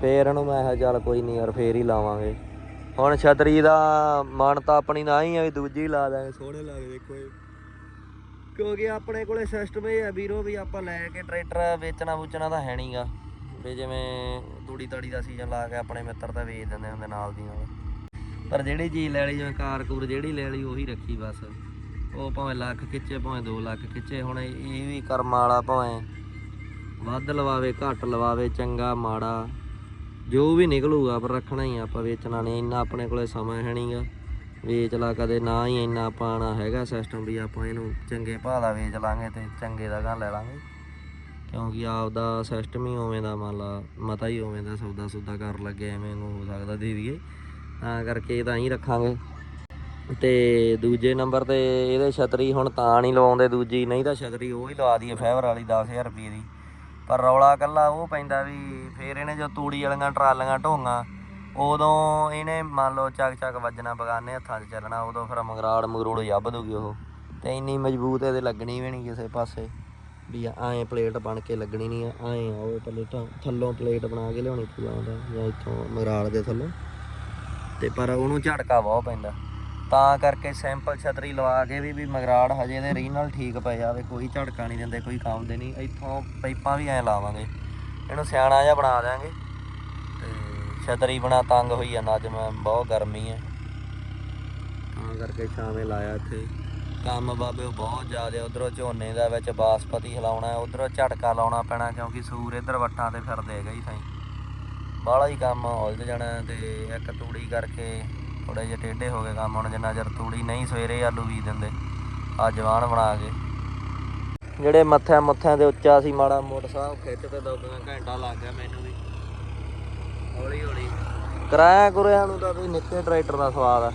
S1: ਫੇਰ ਇਹਨੂੰ ਮੈਂ ਕਿਹਾ, ਚੱਲ ਕੋਈ ਨਹੀਂ ਯਾਰ, ਫੇਰ ਹੀ ਲਾਵਾਂਗੇ। ਹੁਣ ਛਤਰੀ ਦਾ ਮਨ ਤਾਂ ਆਪਣੀ ਨਾ ਹੀ ਆ ਵੀ ਦੂਜੀ ਲਾ ਦਾਂਗੇ, ਸੋਹਣੇ ਲੱਗਦੇ ਦੇਖੋ ਇਹ। ਕਿਉਂਕਿ ਆਪਣੇ ਕੋਲੇ ਸਿਸਟਮ ਇਹ ਹੈ ਵੀਰੋ ਵੀ ਆਪਾਂ ਲੈ ਕੇ ਟਰੈਕਟਰ ਵੇਚਣਾ ਵੂਚਣਾ ਤਾਂ ਹੈ ਨਹੀਂਗਾ ਵੀ ਜਿਵੇਂ ਤੂੜੀ ਤਾੜੀ ਦਾ ਸੀਜ਼ਨ ਲਾ ਕੇ ਆਪਣੇ ਮਿੱਤਰ ਤਾਂ ਵੇਚ ਦਿੰਦੇ ਹੁੰਦੇ ਨਾਲ ਦੀ ਨਾਲ ਪਰ ਜਿਹੜੀ ਚੀਜ਼ ਲੈ ਲਈ ਜਿਵੇਂ ਕਾਰ ਕੂਰ ਜਿਹੜੀ ਲੈ ਲਈ ਉਹੀ ਰੱਖੀ ਬਸ। ਉਹ ਭਾਵੇਂ ਲੱਖ ਖਿੱਚੇ, ਭਾਵੇਂ 2 ਲੱਖ ਖਿੱਚੇ, ਹੁਣ ਇਹ ਵੀ ਕਰਮ ਵਾਲਾ ਭਾਵੇਂ ਵੱਧ ਲਵਾਵੇ, ਘੱਟ ਲਵਾਵੇ, ਚੰਗਾ, ਮਾੜਾ, ਜੋ ਵੀ ਨਿਕਲੂਗਾ ਪਰ ਰੱਖਣਾ ਹੀ ਆਪਾਂ ਵੇਚਣਾ ਨਹੀਂ, ਇੰਨਾ ਆਪਣੇ ਕੋਲੇ ਸਮਾਂ ਹੈ ਨਹੀਂਗਾ ਵੇਚ ਲਾ ਕਦੇ, ਨਾ ਹੀ ਇੰਨਾ ਪਾਣਾ ਹੈਗਾ ਸਿਸਟਮ ਵੀ ਆਪਾਂ ਇਹਨੂੰ ਚੰਗੇ ਭਾਅ ਦਾ ਵੇਚ ਲਾਂਗੇ ਤੇ ਚੰਗੇ ਦਾ ਗਾਂ ਲੈ ਲਾਂਗੇ। ਕਿਉਂਕਿ ਆਪਦਾ ਸਿਸਟਮ ਹੀ ਉਵੇਂ ਦਾ ਮੰਨ ਲਾ, ਮਤਾ ਹੀ ਉਵੇਂ ਦਾ ਸੌਦਾ ਸੁਦਾ ਕਰ ਲੱਗੇ, ਐਵੇਂ ਨੂੰ ਹੋ ਸਕਦਾ ਦੇ ਦਈਏ। ਤਾਂ ਕਰਕੇ ਇਹ ਤਾਂ ਹੀ ਰੱਖਾਂਗੇ। ਤੇ ਦੂਜੇ ਨੰਬਰ ਤੇ ਇਹਦੇ ਛਤਰੀ ਹੁਣ ਤਾਂ ਨਹੀਂ ਲਵਾਉਂਦੇ ਦੂਜੀ, ਨਹੀਂ ਤਾਂ ਛਤਰੀ ਉਹ ਹੀ ਲਵਾ ਦਈਏ ਫਾਈਬਰ ਵਾਲੀ 10000 ਰੁਪਏ ਦੀ। ਪਰ ਰੌਲਾ ਕੱਲਾ ਉਹ ਪੈਂਦਾ ਵੀ ਫੇਰ ਇਹਨੇ ਜੋ ਤੂੜੀ ਵਾਲੀਆਂ ਟਰਾਲੀਆਂ ਢੋਂਗਾ, ਉਦੋਂ ਇਹਨੇ ਮੰਨ ਲਓ ਚੱਕ ਚੱਕ ਵੱਜਣਾ ਬਗਾਨੇ ਹੱਥਾਂ 'ਚ ਚੱਲਣਾ, ਉਦੋਂ ਫਿਰ ਮਗਰਾੜ ਮਗਰੂੜ ਜੱਬ ਦੂਗੀ ਉਹ। ਤੇ ਇੰਨੀ ਮਜ਼ਬੂਤ ਇਹਦੇ ਲੱਗਣੀ ਵੀ ਨਹੀਂ ਕਿਸੇ ਪਾਸੇ, ਵੀ ਐਂ ਪਲੇਟ ਬਣ ਕੇ ਲੱਗਣੀ ਨਹੀਂ ਐਂ ਉਹ ਪਲੇਟਾਂ ਥੱਲੋਂ ਪਲੇਟ ਬਣਾ ਕੇ ਲਿਆਉਣੀ ਪਊ ਜਾਂ ਇੱਥੋਂ ਮਗਰਾੜ ਦੇ ਥੱਲੋਂ। ਤੇ ਪਰ ਉਹਨੂੰ ਝਟਕਾ ਬਹੁਤ ਪੈਂਦਾ। ਤਾਂ ਕਰਕੇ ਸੈਂਪਲ ਛਤਰੀ ਲਵਾ ਕੇ ਵੀ ਵੀ ਮਗਰਾੜ ਹਜੇ ਦੇ ਰੀਨਲ ਠੀਕ ਪਏ ਜਾਵੇ ਕੋਈ ਝਟਕਾ ਨਹੀਂ ਦਿੰਦੇ, ਕੋਈ ਕੰਮ ਦੇ ਨਹੀਂ। ਇੱਥੋਂ ਪਾਈਪਾਂ ਵੀ ਐਂ ਲਾਵਾਂਗੇ। ਇਹਨੂੰ ਸਿਆਣਾ ਜਿਹਾ ਬਣਾ ਦਿਆਂਗੇ। ਤੇ ਛਤਰੀ ਬਣਾ ਤੰਗ ਹੋਈ ਜਾਂਦਾ, ਅੱਜ ਮੈਂ ਬਹੁਤ ਗਰਮੀ ਹੈ ਤਾਂ ਕਰਕੇ ਛਾਵੇਂ ਲਾਇਆ ਇੱਥੇ। ਕੰਮ ਬਾਬੇ ਉਹ ਬਹੁਤ ਜ਼ਿਆਦਾ ਉਧਰੋਂ ਝੋਨੇ ਦਾ ਵਿੱਚ ਬਾਸਪਤੀ ਹਿਲਾਉਣਾ, ਉਧਰੋਂ ਝਟਕਾ ਲਾਉਣਾ ਪੈਣਾ, ਕਿਉਂਕਿ ਸੂਰ ਇੱਧਰ ਵੱਟਾਂ ਤੇ ਫਿਰਦੇ ਹੈਗਾ ਹੀ ਸਾਈ। ਬਾਹਲਾ ਹੀ ਕੰਮ ਉਲਝ ਜਾਣਾ ਤੇ ਇੱਕ ਤੂੜੀ ਕਰਕੇ ਥੋੜੇ ਜਿਹੇ ਟੇਢੇ ਹੋ ਗਏ ਕੰਮ, ਹੁਣ ਜਿੰਨਾ ਚਿਰ ਤੂੜੀ ਨਹੀਂ ਸਵੇਰੇ ਆਲੂ ਬੀਜ ਦਿੰਦੇ ਆ ਜਵਾਨ ਬਣਾ ਕੇ। ਜਿਹੜੇ ਮੱਥਿਆਂ ਮੁੱਥਿਆਂ ਦੇ ਉੱਚਾ ਸੀ ਮਾੜਾ ਮੋਟਰ ਸਾਹਿਬ ਖਿੱਚ ਤੇ ਦੋਗਾ ਘੰਟਾ ਲੱਗ ਗਿਆ ਮੈਨੂੰ ਵੀ। ਹੌਲੀ ਹੌਲੀ। ਕਿਰਾਇਆ ਕੁਰਿਆਂ ਨੂੰ ਤਾਂ ਵੀ ਨਿੱਕੇ ਟਰੈਕਟਰ ਦਾ ਸਵਾਦ ਆ।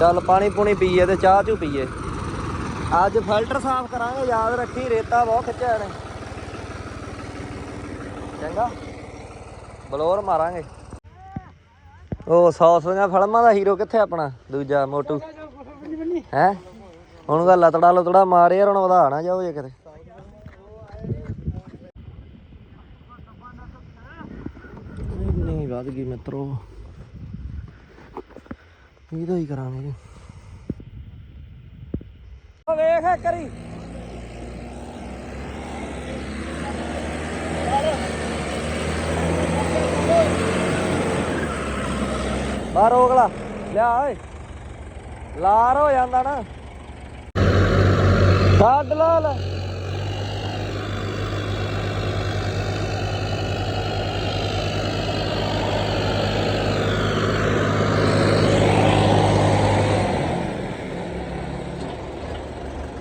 S1: ਚੱਲ ਪਾਣੀ ਪੂਣੀ ਪੀਏ ਤੇ ਚਾਹ ਚੂ ਪੀਏ। ਅੱਜ ਫਿਲਟਰ ਸਾਫ਼ ਕਰਾਂਗੇ, ਯਾਦ ਰੱਖੀ, ਰੇਤਾ ਬਹੁਤ ਖਿੱਚਿਆ ਨੇ ਚੰਗਾ। ਬਲੋਰ ਮਾਰਾਂਗੇ। ਉਹ ਸੌਸ ਫਿਲਮਾਂ ਦਾ ਹੀਰੋ ਕਿੱਥੇ ਆਪਣਾ, ਦੂਜਾ ਮੋਟੂ? ਹੈ? ਹੁਣ ਗਾ ਲਤੜਾ ਲਤੜਾ ਮਾਰ ਯਾਰ, ਹੁਣ ਵਧਾ ਨਾ ਜਾਓ ਜੇ ਕਿਤੇ। ਨਹੀਂ ਵੱਧ ਗਈ ਮਿੱਤਰੋ। ਇਹਦਾ ਹੀ ਕਰਾਂਗੇ ਵੇਖ ਕਰੀ ਬਾਹਰ ਰੋਕ ਲਾ ਲਿਆ ਓਏ। ਲਾਰ ਹੋ ਜਾਂਦਾ ਨਾ। ਛੱਡ ਲਾ ਲੈ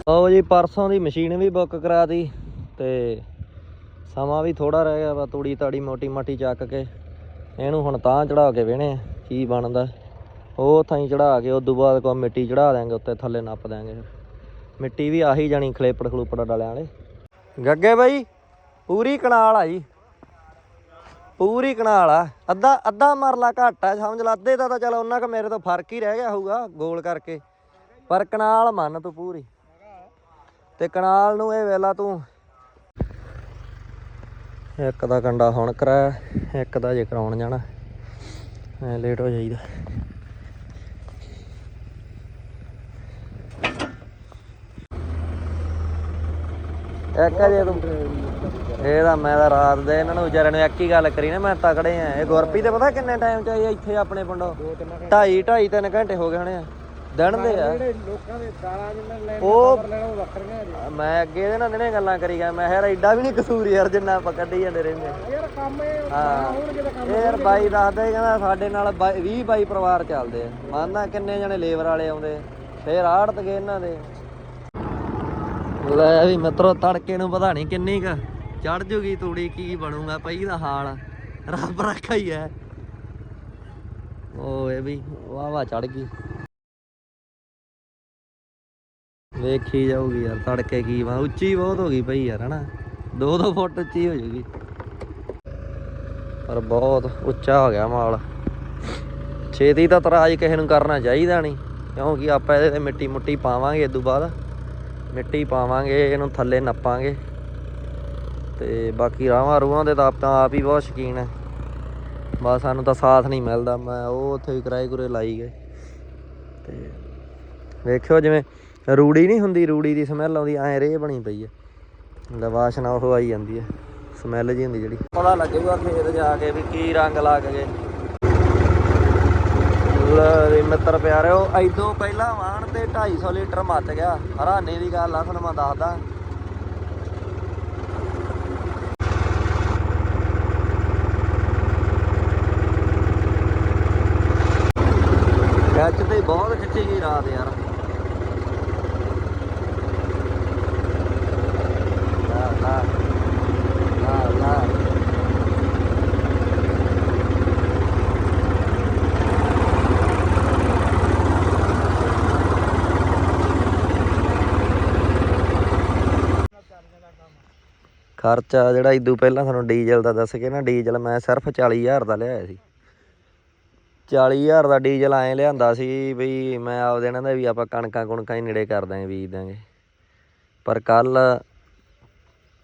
S1: ਲਓ ਜੀ, ਪਰਸੋਂ ਦੀ ਮਸ਼ੀਨ ਵੀ ਬੁੱਕ ਕਰਾ ਦੀ ਤੇ ਸਮਾਂ ਵੀ ਥੋੜਾ ਰਹਿ ਗਿਆ ਵਾ ਤੂੜੀ ਤਾੜੀ ਮੋਟੀ ਮਾਟੀ ਚੱਕ ਕੇ। ਇਹਨੂੰ ਹੁਣ ਤਾਂ ਚੜਾ ਕੇ ਵੇਣੇ ਕੀ ਬਣਦਾ? ਉਹ ਥਾਈ ਚੜਾ ਕੇ ਉਦੋਂ ਬਾਅਦ ਕੋ ਮਿੱਟੀ ਚੜਾ ਦਿਆਂਗੇ, ਉੱਤੇ ਥੱਲੇ ਨੱਪ ਦਿਆਂਗੇ ਮਿੱਟੀ ਵੀ ਆਹੀ ਜਾਣੀ, ਖਲੇਪੜ ਖਲੂਪੜ ਡਾਲਿਆਂ ਵਾਲੇ। ਗੱਗੇ ਬਾਈ, ਪੂਰੀ ਕਨਾਲ ਆ ਜੀ। ਪੂਰੀ ਕਨਾਲ ਆ। ਅੱਧਾ ਅੱਧਾ ਮਰਲਾ ਘੱਟ ਆ, ਸਮਝ ਲਾ, ਅੱਧੇ ਦਾ ਤਾਂ ਚਲ ਉਹਨਾਂ ਕ ਮੇਰੇ ਤੋਂ ਫ਼ਰਕ ਹੀ ਰਹਿ ਗਿਆ ਹੋਊਗਾ, ਗੋਲ ਕਰਕੇ। ਪਰ ਕਨਾਲ ਮੰਨ ਤੂੰ ਪੂਰੀ। ਤੇ ਕਨਾਲ ਨੂੰ ਇਹ ਵੇਲਾ ਤੂੰ ਇੱਕ ਦਾ ਕੰਡਾ ਹੁਣ ਕਰਾਇਆ, ਇੱਕ ਦਾ ਜੇ ਕਰਾਉਣ ਜਾਣਾ। ਐ ਲੇਟ ਹੋ ਜਾਈਦਾ। ਇੱਕ ਜੇ ਤੂੰ। ਇਹਦਾ ਮੈਂ ਤਾਂ ਰਾਤ ਦੇ ਇਹਨਾਂ ਨੂੰ ਵਿਚਾਰਿਆਂ ਨੂੰ ਇੱਕ ਹੀ ਗੱਲ ਕਰੀ ਨਾ, ਮੈਂ ਤਕੜੇ ਆ। ਇਹ ਗੁਰਪੀ ਤੇ ਪਤਾ ਕਿੰਨੇ ਟਾਈਮ ਚ ਆਈ ਇੱਥੇ ਆਪਣੇ ਪਿੰਡੋਂ? ਢਾਈ ਢਾਈ ਤਿੰਨ ਘੰਟੇ ਹੋ ਗਏ ਹੋਣੇ ਆ। ਦਿਨ ਦੇ ਆ।
S2: ਲੋਕਾਂ ਦੇ ਦਾਲਾਂ ਜਿੰਨਾਂ ਲੈਣ
S1: ਉਹ
S2: ਲੈਣਾ ਉਹ ਵੱਖਰੀਆਂ ਜੀ
S1: ਮੈਂ ਅੱਗੇ ਇਹਦੇ ਨਾਲ ਨੇ ਗੱਲਾਂ ਕਰੀ ਗਿਆ ਮੈਂ ਯਾਰ ਐਡਾ ਵੀ ਨਹੀਂ ਕਸੂਰ ਯਾਰ ਜਿੰਨਾ ਆਪਾਂ ਕੱਢੀ ਜਾਂਦੇ ਰਹਿੰਦੇ
S2: ਯਾਰ ਕੰਮ ਇਹ
S1: ਹਾਂ।
S2: ਹੋਣਗੇ ਤਾਂ ਕੰਮ
S1: ਇਹ ਯਾਰ ਬਾਈ ਦੱਸਦਾ ਸੀ, ਕਹਿੰਦਾ ਸਾਡੇ ਨਾਲ 20 ਬਾਈ ਪਰਿਵਾਰ ਚੱਲਦੇ ਆ। ਮੰਨਦਾ ਕਿੰਨੇ ਜਣੇ ਲੇਬਰ ਵਾਲੇ ਆਉਂਦੇ ਫੇਰ ਆੜਤ ਗਏ ਇਹਨਾਂ ਦੇ। ਲੈ ਵੀ ਮਿੱਤਰੋ ਤੜਕੇ ਨੂੰ ਪਤਾ ਨਹੀਂ ਕਿੰਨੀ ਕ ਚੜ ਜੂਗੀ ਤੂੜੀ ਕੀ ਬਣੂਗਾ ਪਈ ਦਾ ਹਾਲ। ਰੱਬ ਰੱਖਾ ਹੀ ਐ ਓਏ ਵੀ ਵਾਹ ਵਾਹ ਚੜ ਗਈ। ਵੇਖੀ ਜਾਊਗੀ ਯਾਰ, ਤੜਕੇ ਕੀ ਵਾ, ਉੱਚੀ ਬਹੁਤ ਹੋ ਗਈ ਪਈ ਯਾਰ, ਹਨਾ? 2-2 ਫੁੱਟ ਉੱਚੀ ਹੋ ਜੂਗੀ ਪਰ ਬਹੁਤ ਉੱਚਾ ਹੋ ਗਿਆ ਮਾਲ। ਛੇਤੀ ਤਾਂ ਤਰਾਜ ਕਿਸੇ ਨੂੰ ਕਰਨਾ ਚਾਹੀਦਾ ਨਹੀਂ, ਕਿਉਂਕਿ ਆਪਾਂ ਇਹਦੇ ਤੇ ਮਿੱਟੀ ਮੁੱਟੀ ਪਾਵਾਂਗੇ ਇਦੋਂ ਬਾਅਦ। ਮਿੱਟੀ ਪਾਵਾਂਗੇ, ਇਹਨੂੰ ਥੱਲੇ ਨੱਪਾਂਗੇ। ਤੇ ਬਾਕੀ ਰਾਵਾਂ ਰੂਹਾਂ ਦੇ ਤਾਂ ਆਪ ਤਾਂ ਆਪ ਹੀ ਬਹੁਤ ਸ਼ਕੀਨ ਹੈ। ਬਸ ਸਾਨੂੰ ਤਾਂ ਸਾਥ ਨਹੀਂ ਮਿਲਦਾ, ਮੈਂ ਉਹ ਉੱਥੇ ਵੀ ਕਿਰਾਏ ਕੁਰੇ ਲਾਈ ਗਏ। ਤੇ ਵੇਖਿਓ ਜਿਵੇਂ ਰੂੜੀ ਨਹੀਂ ਹੁੰਦੀ, ਰੂੜੀ ਦੀ ਸਮੈਲ ਆਉਂਦੀ, ਐ ਰੇ ਬਣੀ ਪਈ ਹੈ ਲੈ ਵਾਸ਼ਨਾ ਉਹ ਆਈ ਜਾਂਦੀ ਹੈ ਸਮੈਲ ਜੀ ਹੁੰਦੀ ਜਿਹੜੀ। ਪਤਾ ਲੱਗੇਗਾ ਖੇਤ ਜਾ ਕੇ ਵੀ ਕੀ ਰੰਗ ਲੱਗ ਗਏ। ਲੈ ਮਿੱਤਰ ਪਿਆਰਿਓ ਐਦੋਂ ਪਹਿਲਾਂ ਵਾਹਣ ਤੇ 250 ਲੀਟਰ ਮੱਚ ਗਿਆ। ਹੈਰਾਨੀ ਦੀ ਗੱਲ ਆ, ਤੁਹਾਨੂੰ ਮੈਂ ਦੱਸਦਾ। ਖਿੱਚ ਤੇ ਬਹੁਤ ਖਿੱਚੀ ਗਈ ਰਾਤ ਯਾਰ ਲਾ ਲਾ ਲਾ ਲਾ ਖਰਚਾ ਜਿਹੜਾ ਇਦੋਂ ਪਹਿਲਾਂ ਤੁਹਾਨੂੰ ਡੀਜ਼ਲ ਦਾ ਦੱਸ ਕੇ ਨਾ, ਡੀਜ਼ਲ ਮੈਂ ਸਿਰਫ 40000 ਦਾ ਲਿਆਇਆ ਸੀ। 40000 ਦਾ ਡੀਜ਼ਲ ਐਂ ਲਿਆਂਦਾ ਸੀ ਵੀ ਮੈਂ ਆਪਦੇ ਇਹਨਾਂ ਦਾ ਵੀ ਆਪਾਂ ਕਣਕਾਂ ਕੁਣਕਾਂ ਹੀ ਨੇੜੇ ਕਰ ਦਾਂਗੇ ਬੀਜ ਦਾਂਗੇ ਪਰ ਕੱਲ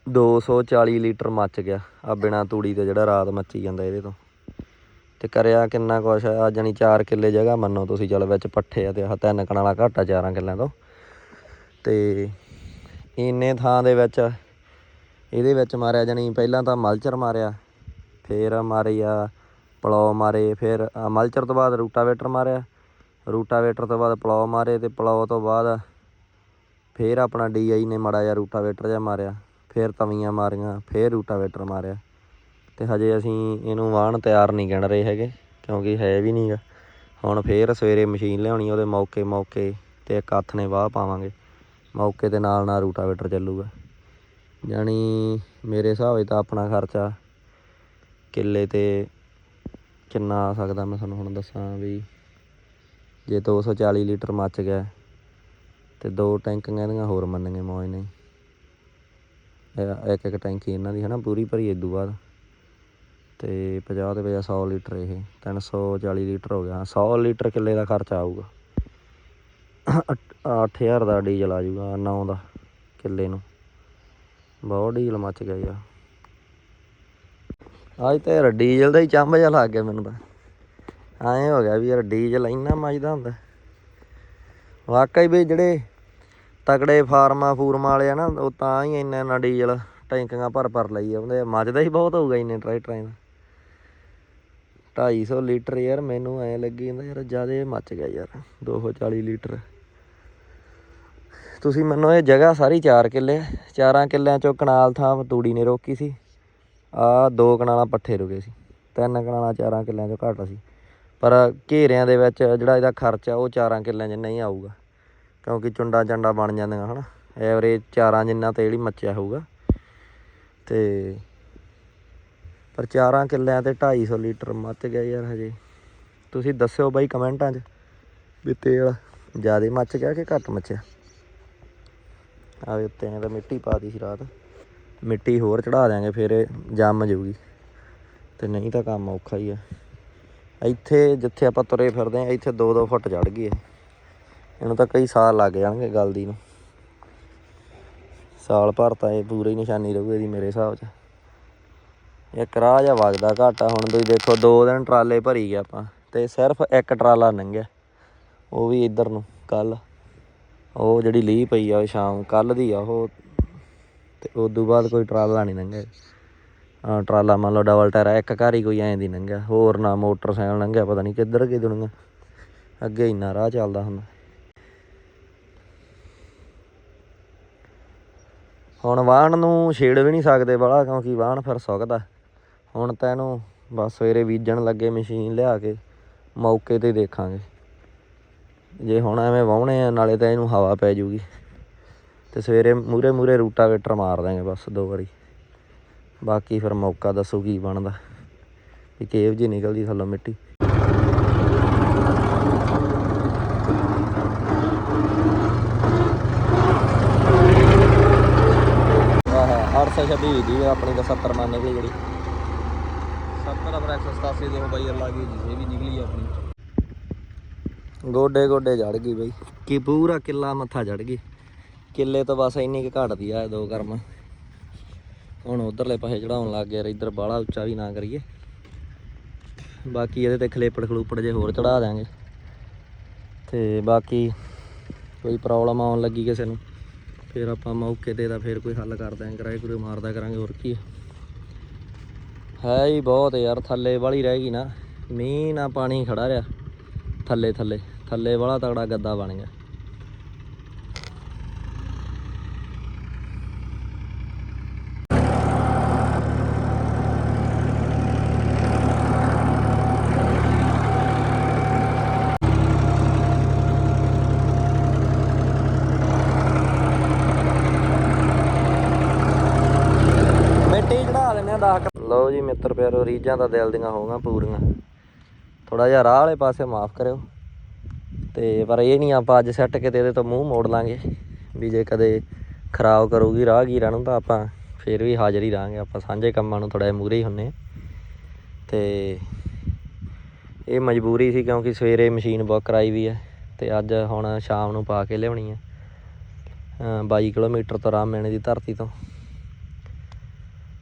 S1: 240 ਲੀਟਰ ਮੱਚ ਗਿਆ ਆ ਬਿਨਾ ਤੂੜੀ ਤੇ ਜਿਹੜਾ ਰਾਤ ਮੱਚੀ ਜਾਂਦਾ ਇਹਦੇ ਤੋਂ। ਤੇ ਕਰਿਆ ਕਿੰਨਾ ਕੁਛ ਆ ਜਾਣੀ 4 ਕਿੱਲੇ ਜਗ੍ਹਾ ਮੰਨੋ ਤੁਸੀਂ, ਚਲ ਵਿੱਚ ਪੱਠੇ ਆ ਤੇ ਆਹ ਤਿੰਨ ਕਨਾਲਾ ਘਾਟਾ 4 ਕਿੱਲਿਆਂ ਤੋਂ। ਤੇ ਇੰਨੇ ਥਾਂ ਦੇ ਵਿੱਚ ਇਹਦੇ ਵਿੱਚ ਮਾਰਿਆ ਜਾਣੀ ਪਹਿਲਾਂ ਤਾਂ ਮਲਚਰ ਮਾਰਿਆ, ਫੇਰ ਮਾਰਿਆ ਪਲੋ ਮਾਰੇ, ਫਿਰ ਮਲਚਰ ਤੋਂ ਬਾਅਦ ਰੂਟਾਵੇਟਰ ਮਾਰਿਆ। ਰੂਟਾਵੇਟਰ ਤੋਂ ਬਾਅਦ ਪਲੋ ਮਾਰੇ ਤੇ ਪਲੋ ਤੋਂ ਬਾਅਦ ਫੇਰ ਆਪਣਾ ਡੀਆਈ ਨੇ ਮੜਾ ਜਿਹਾ ਰੂਟਾਵੇਟਰ ਜਿਹਾ ਮਾਰਿਆ, ਫੇਰ ਤਵੀਆਂ ਮਾਰੀਆਂ, ਫੇਰ ਰੂਟਾਵੇਟਰ ਮਾਰਿਆ। ਤੇ ਹਜੇ ਅਸੀਂ ਇਹਨੂੰ ਵਾਹਣ ਤਿਆਰ ਨਹੀਂ ਗਿਣ ਰਹੇ ਹੈਗੇ, ਕਿਉਂਕਿ ਹੈ ਵੀ ਨਹੀਂਗਾ ਹੁਣ ਫੇਰ ਸਵੇਰੇ ਮਸ਼ੀਨ ਲਿਆਉਣੀ, ਉਹਦੇ ਮੌਕੇ ਮੌਕੇ ਤੇ ਇੱਕ ਹੱਥ ਨੇ ਵਾਹ ਪਾਵਾਂਗੇ। ਮੌਕੇ ਦੇ ਨਾਲ ਨਾਲ ਰੂਟਾਵੇਟਰ ਚੱਲੂਗਾ। ਜਾਣੀ ਮੇਰੇ ਹਿਸਾਬ 'ਚ ਤਾਂ ਆਪਣਾ ਖਰਚਾ ਕਿੱਲੇ ਤੇ ਕਿੰਨਾ ਆ ਸਕਦਾ ਮੈਂ ਤੁਹਾਨੂੰ ਹੁਣ ਦੱਸਾਂ ਵੀ ਜੇ 240 ਲੀਟਰ ਮੱਚ ਗਿਆ ਤੇ ਦੋ ਟੈਂਕੀਆਂ ਇਹਦੀਆਂ ਹੋਰ ਮੰਨਗੇ ਮੌਜ ਨਹੀਂ ਇੱਕ ਇੱਕ ਟੈਂਕੀ ਇਹਨਾਂ ਦੀ ਹਨਾ ਪੂਰੀ ਭਰੀ ਇਦੋਂ ਬਾਅਦ। ਤੇ 50 ਤੇ 50 100 ਲੀਟਰ ਇਹ 340 ਲੀਟਰ ਹੋ ਗਿਆ। 100 ਲੀਟਰ ਕਿੱਲੇ ਦਾ ਖਰਚਾ ਆਊਗਾ। 8000 ਦਾ ਡੀਜ਼ਲ ਆ ਜਾਊਗਾ 9 ਦਾ ਕਿੱਲੇ ਨੂੰ। ਬਹੁਤ ਡੀਜ਼ਲ ਮੱਚ ਗਿਆ ਯਾਰ ਅੱਜ ਤਾਂ ਯਾਰ ਡੀਜ਼ਲ ਦਾ ਹੀ ਚੰਬ ਜਿਹਾ ਲੱਗ ਗਿਆ ਮੈਨੂੰ ਤਾਂ। ਐਂ ਹੋ ਗਿਆ ਵੀ ਯਾਰ ਡੀਜ਼ਲ ਇੰਨਾ ਮੱਚਦਾ ਹੁੰਦਾ। ਵਾਕਈ ਵੀ ਜਿਹੜੇ ਤਕੜੇ ਫਾਰਮਾਂ ਫੂਰਮਾਂ ਵਾਲੇ ਆ ਨਾ, ਉਹ ਤਾਂ ਹੀ ਇੰਨਾ ਇੰਨਾ ਡੀਜ਼ਲ ਟੈਂਕੀਆਂ ਭਰ ਭਰ ਲਈ ਆਉਂਦੇ ਮੱਚਦਾ ਹੀ ਬਹੁਤ ਹੋਊਗਾ ਇੰਨੇ ਟਰੈਕਟਰਾਂ ਦਾ। 250 ਲੀਟਰ ਯਾਰ ਮੈਨੂੰ ਐ ਲੱਗੀ ਜਾਂਦਾ ਯਾਰ, ਜ਼ਿਆਦਾ ਮੱਚ ਗਿਆ ਯਾਰ 240 ਲੀਟਰ। ਤੁਸੀਂ ਮੰਨੋ ਇਹ ਜਗ੍ਹਾ ਸਾਰੀ 4 ਕਿੱਲੇ ਚਾਰਾਂ ਕਿੱਲਿਆਂ ਚੋਂ ਕਨਾਲ ਥਾਂ ਤੂੜੀ ਨੇ ਰੋਕੀ ਸੀ। ਆ ਦੋ ਕਨਾਲਾਂ ਪੱਠੇ ਰੁਕੇ ਸੀ। ਤਿੰਨ ਕਨਾਲਾਂ ਚਾਰਾਂ ਕਿੱਲਿਆਂ ਚੋਂ ਘੱਟ ਸੀ। ਪਰ ਘੇਰਿਆਂ ਦੇ ਵਿੱਚ ਜਿਹੜਾ ਇਹਦਾ ਖਰਚਾ ਉਹ ਚਾਰਾਂ ਕਿੱਲਿਆਂ 'ਚ ਨਹੀਂ ਆਊਗਾ। ਕਿਉਂਕਿ ਚੁੰਡਾ ਚੰਡਾ ਬਣ ਜਾਂਦੀਆਂ, ਹਨਾ? ਐਵਰੇਜ ਚਾਰਾਂ ਜਿੰਨਾ 'ਤੇ ਜਿਹੜੀ ਮੱਚਿਆ ਹੋਊਗਾ। ਤੇ ਪਰ ਚਾਰਾਂ ਕਿੱਲਿਆਂ ਤੇ 250 ਲੀਟਰ ਮੱਚ ਗਿਆ ਯਾਰ ਹਜੇ। ਤੁਸੀਂ ਦੱਸਿਓ ਬਾਈ ਕਮੈਂਟਾਂ 'ਚ ਵੀ ਤੇਲ ਜ਼ਿਆਦਾ ਮੱਚ ਗਿਆ ਕਿ ਘੱਟ ਮੱਚਿਆ? ਆਵੇ ਉੱਤੇ ਨੇ ਤਾਂ ਮਿੱਟੀ ਪਾ ਦੀ ਸੀ ਰਾਤ। ਮਿੱਟੀ ਹੋਰ ਚੜਾ ਦਿਆਂਗੇ, ਫਿਰ ਇਹ ਜੰਮ ਜਾਊਗੀ। ਤੇ ਨਹੀਂ ਤਾਂ ਕੰਮ ਔਖਾ ਹੀ ਆ। ਇੱਥੇ ਜਿੱਥੇ ਆਪਾਂ ਤੁਰੇ ਫਿਰਦੇ ਆ, ਇੱਥੇ 2-2 ਫੁੱਟ ਚੜ ਗਈ ਇਹ। ਇਹਨੂੰ ਤਾਂ ਕਈ ਸਾਲ ਲੱਗ ਜਾਣਗੇ ਗਲਦੀ ਨੂੰ। ਸਾਲ ਭਰ ਤਾਂ ਇਹ ਪੂਰੀ ਨਿਸ਼ਾਨੀ ਰਹੂ ਇਹਦੀ ਮੇਰੇ ਹਿਸਾਬ 'ਚ। ਇਹ ਰਾਹ ਜਿਹਾ ਵਗਦਾ ਘਾਟਾ, ਹੁਣ ਤੁਸੀਂ ਦੇਖੋ ਦੋ ਦਿਨ ਟਰਾਲੇ ਭਰੀ ਗਏ ਆਪਾਂ, ਤੇ ਸਿਰਫ ਇੱਕ ਟਰਾਲਾ ਲੰਘਿਆ। ਉਹ ਵੀ ਇੱਧਰ ਨੂੰ ਕੱਲ ਉਹ ਜਿਹੜੀ ਲੀਹ ਪਈ ਆ ਉਹ ਸ਼ਾਮ ਕੱਲ ਦੀ ਆ ਉਹ। ਤੇ ਉਸ ਤੋਂ ਬਾਅਦ ਕੋਈ ਟਰਾਲਾ ਨਹੀਂ ਲੰਘਿਆ। ਆ ਟਰਾਲਾ ਮੰਨ ਲਓ ਡਬਲ ਟਾਇਰ ਆ, ਇੱਕ ਘਰ ਹੀ ਕੋਈ ਐਂ ਦੀ ਲੰਘਿਆ। ਹੋਰ ਨਾ ਮੋਟਰਸਾਈਕਲ ਲੰਘਿਆ ਪਤਾ ਨਹੀਂ ਕਿੱਧਰ ਕੀ ਦੁਨੀਆ। ਅੱਗੇ ਇੰਨਾ ਰਾਹ ਚੱਲਦਾ ਹੁੰਦਾ। ਹੁਣ ਵਾਹਣ ਨੂੰ ਛੇੜ ਵੀ ਨਹੀਂ ਸਕਦੇ ਬੜਾ ਕਿਉਂਕਿ ਵਾਹਣ ਫਿਰ ਸੁੱਕਦਾ। ਹੁਣ ਤਾਂ ਇਹਨੂੰ ਬਸ ਸਵੇਰੇ ਬੀਜਣ ਲੱਗੇ ਮਸ਼ੀਨ ਲਿਆ ਕੇ ਮੌਕੇ ਤੇ ਦੇਖਾਂਗੇ। ਜੇ ਹੁਣ ਐਵੇਂ ਵਾਹੁਣੇ ਆ, ਨਾਲੇ ਤਾਂ ਇਹਨੂੰ ਹਵਾ ਪੈ ਜੂਗੀ। ਤੇ ਸਵੇਰੇ ਮੂਰੇ ਮੂਰੇ ਰੂਟਾਵੇਟਰ ਮਾਰ ਦਾਂਗੇ ਬਸ ਦੋ ਵਾਰੀ। ਬਾਕੀ ਫਿਰ ਮੌਕਾ ਦੱਸੋ ਕੀ ਬਣਦਾ। ਵੀ ਕੇਵ ਜੀ ਨਿਕਲਦੀ ਥੱਲੋਂ ਮਿੱਟੀ। ਆਹ 826 ਦੀ ਆ ਆਪਣੀ ਤਾਂ 70 ਮੰਨ ਗਈ ਜਿਹੜੀ।
S2: 70 ਪਰ 187 ਦੇ ਬਾਈ ਲੱਗ ਗਈ ਜੀ, ਇਹ ਵੀ ਨਿਕਲੀ ਆਪਣੀ।
S1: ਗੋਡੇ ਗੋਡੇ ਜੜ ਗਈ ਬਈ। ਕੀ ਪੂਰਾ ਕਿੱਲਾ ਮੱਥਾ ਜੜ ਗਈ? ਕਿੱਲੇ ਤੋਂ ਬਸ ਇੰਨੀ ਕੁ ਘਟਦੀ ਆ ਦੋ ਕਰਮ। ਹੁਣ ਉਧਰਲੇ ਪਾਸੇ ਚੜਾਉਣ ਲੱਗ ਗਿਆ ਇੱਧਰ ਬਾਹਲਾ ਉੱਚਾ ਵੀ ਨਾ ਕਰੀਏ। ਬਾਕੀ ਇਹਦੇ ਤੇ ਖਲੇਪੜ ਖਲੂਪੜ ਜੇ ਹੋਰ ਚੜਾ ਦਿਆਂਗੇ। ਤੇ ਬਾਕੀ ਕੋਈ ਪ੍ਰੋਬਲਮ ਆਉਣ ਲੱਗੀ ਕਿਸੇ ਨੂੰ ਫਿਰ ਆਪਾਂ ਮੌਕੇ ਤੇ ਦਾ ਫਿਰ ਕੋਈ ਹੱਲ ਕਰ ਦਿਆਂਗੇ ਕਿਰਾਏ ਕੁਰੇ ਮਾਰਦਾ ਕਰਾਂਗੇ ਹੋਰ ਕੀ ਹੈ ਹੈ ਹੀ ਬਹੁਤ ਯਾਰ ਥੱਲੇ ਵਾਲੀ ਰਹਿ ਗਈ ਨਾ ਮੀਂਹ ਨਾ ਪਾਣੀ ਖੜਾ ਰਿਹਾ। ਥੱਲੇ ਥੱਲੇ ਥੱਲੇ ਵਾਲਾ ਤਗੜਾ ਗੱਦਾ ਬਣ ਗਿਆ। ਮਿੱਟੀ ਚੜਾ ਦਿੰਦੇ ਆ 10 ਲਓ ਜੀ ਮਿੱਤਰ ਪਿਆਰੋ ਰੀਜਾਂ ਤਾਂ ਦਿਲ ਦੀਆਂ ਹੋਗੀਆਂ ਪੂਰੀਆਂ। ਥੋੜਾ ਜਿਹਾ ਰਾਹ ਵਾਲੇ ਪਾਸੇ ਮਾਫ ਕਰਿਓ। ਤੇ ਪਰ ਇਹ ਨਹੀਂ ਆਪਾਂ ਅੱਜ ਸੈੱਟ ਕੇ ਤੇ ਇਹਦੇ ਤੋਂ ਮੂੰਹ ਮੋੜ ਲਾਂਗੇ ਵੀ ਜੇ ਕਦੇ ਖਰਾਬ ਕਰੂਗੀ ਰਾਹਗੀਰਾਂ ਨੂੰ ਤਾਂ ਆਪਾਂ ਫੇਰ ਵੀ ਹਾਜ਼ਰ ਹੀ ਰਹਾਂਗੇ। ਆਪਾਂ ਸਾਂਝੇ ਕੰਮਾਂ ਨੂੰ ਥੋੜਾ ਮੂਰੇ ਹੀ ਹੁੰਨੇ ਆ। ਤੇ ਇਹ ਮਜਬੂਰੀ ਸੀ ਕਿਉਂਕਿ ਸਵੇਰੇ ਮਸ਼ੀਨ ਬੁੱਕ ਕਰਾਈ ਵੀ ਹੈ ਤੇ ਅੱਜ ਹੁਣ ਸ਼ਾਮ ਨੂੰ ਪਾ ਕੇ ਲਿਆਉਣੀ ਹੈ। ਅ 22 ਕਿਲੋਮੀਟਰ ਤੋਂ ਰਾਮ ਮੈਣੇ ਦੀ ਧਰਤੀ ਤੋਂ।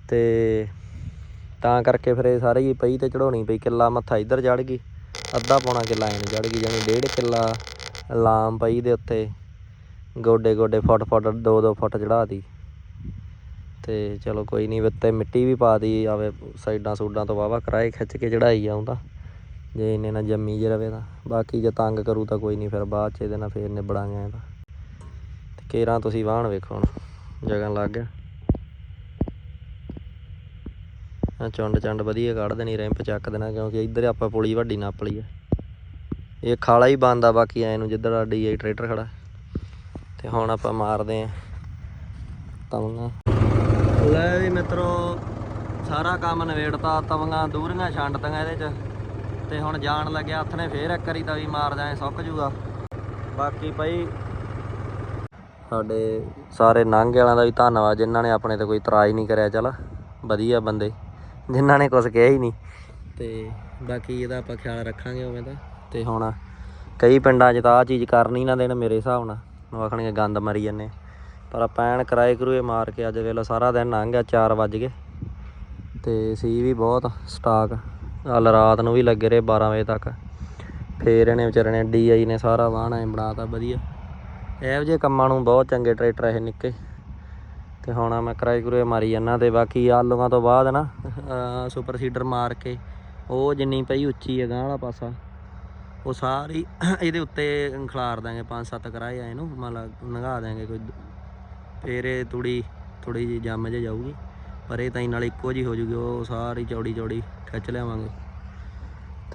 S1: ਤੇ ਤਾਂ ਕਰਕੇ ਫਿਰ ਇਹ ਸਾਰੇ ਹੀ ਪਈ ਤੇ ਚੜਾਉਣੀ ਪਈ, ਕਿੱਲਾ ਮੱਥਾ ਇੱਧਰ ਚੜ ਗਈ, ਅੱਧਾ ਪੌਣਾ ਕਿੱਲਾ ਐਨ ਚੜ ਗਈ ਜਾਨੀ ਡੇਢ ਕਿੱਲਾ ਲਾਮ ਪਈ ਦੇ ਉੱਤੇ, ਗੋਡੇ ਗੋਡੇ ਫੁੱਟ ਫੁੱਟ ਦੋ ਦੋ ਫੁੱਟ ਚੜਾਤੀ ਤੇ ਚਲੋ ਕੋਈ ਨਹੀਂ ਉੱਤੇ ਮਿੱਟੀ ਵੀ ਪਾ ਦੀ ਆਵੇ ਸਾਈਡਾਂ ਸੂਡਾਂ ਤੋਂ ਵਾਵਾ ਕਰਾਏ, ਖਿੱਚ ਕੇ ਚੜਾਈ ਆਉਂਦਾ ਜੇ ਇੰਨੇ ਨਾ ਜੰਮੀ ਜੇ ਰਵੇ ਤਾਂ। ਬਾਕੀ ਜੇ ਤੰਗ ਕਰੂ ਤਾਂ ਕੋਈ ਨਹੀਂ ਫਿਰ ਬਾਅਦ ਚ ਇਹਦੇ ਨਾਲ ਫੇਰ ਨਿਬੜਾਂਗੇ ਇਹਦਾ ਤੇ। ਕੇਰਾਂ ਤੁਸੀਂ ਵਾਹਣ ਵੇਖੋ ਹੁਣ ਜਗਨ ਲੱਗ ਗਿਆ। ਆ ਚੁੰਡ ਚੰਡ ਵਧੀਆ ਕੱਢ ਦੇਣੀ, ਰੈਂਪ ਚੱਕ ਦੇਣਾ, ਕਿਉਂਕਿ ਇੱਧਰ ਆਪਾਂ ਪੁਲੀ ਵੱਡੀ ਨਾਪ ਲਈ ਆ। ਇਹ ਖਾਲਾ ਹੀ ਬੰਦ ਬਾਕੀ ਐ ਨੂੰ ਜਿੱਧਰ ਆ ਡੀਆਈ ਟਰੈਕਟਰ ਖੜਾ। ਤੇ ਹੁਣ ਆਪਾਂ ਮਾਰਦੇ ਆ ਤਵੰਗਾ। ਲੈ ਵੀ ਮਿੱਤਰੋ, ਸਾਰਾ ਕੰਮ ਨਵੇੜਤਾ ਤਵੰਗਾ ਦੂਰੀਆਂ ਛੰਡਤੀਆਂ ਇਹਦੇ ਚ। ਤੇ ਹੁਣ ਜਾਣ ਲੱਗਿਆ, ਹੱਥ ਨੇ ਫੇਰ ਇੱਕ ਵਾਰੀ ਤਾਂ ਮਾਰ ਜਾਏ ਸੁੱਕ ਜੂਗਾ। ਬਾਕੀ ਭਾਈ ਸਾਡੇ ਸਾਰੇ ਨਾਂਗੇ ਵਾਲਿਆਂ ਦਾ ਵੀ ਧੰਨਵਾਦ, ਜਿਨ੍ਹਾਂ ਨੇ ਆਪਣੇ ਤੇ ਕੋਈ ਇਤਰਾਜ਼ ਨਹੀਂ ਕਰਿਆ, ਚਲ। ਵਧੀਆ ਬੰਦੇ। ਜਿਨ੍ਹਾਂ ਨੇ ਕੁਝ ਕਿਹਾ ਹੀ ਨਹੀਂ। ਤੇ ਬਾਕੀ ਇਹਦਾ ਆਪਾਂ ਖਿਆਲ ਰੱਖਾਂਗੇ ਉਵੇਂ ਦਾ ਤੇ ਹੁਣ ਕਈ ਪਿੰਡਾਂ 'ਚ ਤਾਂ ਆ ਚੀਜ਼ ਕਰਨੀ ਨਾ ਦੇਣ ਮੇਰੇ ਹਿਸਾਬ ਨਾਲ। ਉਹ ਆਖਣਗੇ ਗੰਦ ਮਰੀ ਜੰਨੇ ਪਰ ਆਪਾਂ ਐਨ ਕਿਰਾਏ ਕਰੂਏ ਮਾਰ ਕੇ ਅੱਜ ਵੇਲਾ ਸਾਰਾ ਦਿਨ ਲੰਘ ਗਿਆ 4 ਵੱਜ ਗਏ। ਤੇ ਸੀ ਵੀ ਬਹੁਤ ਸਟਾਕ ਕੱਲ ਰਾਤ ਨੂੰ ਵੀ ਲੱਗੇ ਰਹੇ 12 ਵਜੇ ਤੱਕ। ਫੇਰ ਇਹਨੇ ਵਿਚਾਰੇ ਨੇ ਡੀਆਈ ਨੇ ਸਾਰਾ ਵਾਹਣਾ ਐ ਬਣਾਤਾ, ਵਧੀਆ। ਇਹੋ ਜਿਹੇ ਕੰਮਾਂ ਨੂੰ ਬਹੁਤ ਚੰਗੇ ਟਰੈਕਟਰ ਇਹ ਨਿੱਕੇ। ਤੇ ਹੁਣ ਮੈਂ ਕਿਰਾਏ ਕਰੂਏ ਮਾਰੀ ਜਾਂਦਾ ਤੇ ਬਾਕੀ ਆਲੂਆਂ ਤੋਂ ਬਾਅਦ ਨਾ, ਅਹ, ਸੁਪਰ ਸੀਡਰ ਮਾਰ ਕੇ ਉਹ ਜਿੰਨੀ ਪਈ ਉੱਚੀ ਹੈ ਗਾਂ ਵਾਲਾ ਪਾਸਾ, ਉਹ ਸਾਰੀ ਇਹਦੇ ਉੱਤੇ ਖਿਲਾਰ ਦਾਂਗੇ, ਪੰਜ ਸੱਤ ਕਰਾਏ ਆ ਇਹਨੂੰ, ਮਤਲਬ ਨੰਗਾ ਦਾਂਗੇ ਕੋਈ ਫੇਰ ਇਹ ਤੂੜੀ ਥੋੜੀ ਜਿਹੀ ਜੰਮ ਜੇ ਜਾਊਗੀ, ਪਰ ਇਹ ਤਾਂ ਹੀ ਨਾਲ ਇੱਕੋ ਜੀ ਹੋ ਜੂਗੀ, ਉਹ ਸਾਰੀ ਚੌੜੀ ਚੌੜੀ ਖਿੱਚ ਲਿਆਵਾਂਗੇ।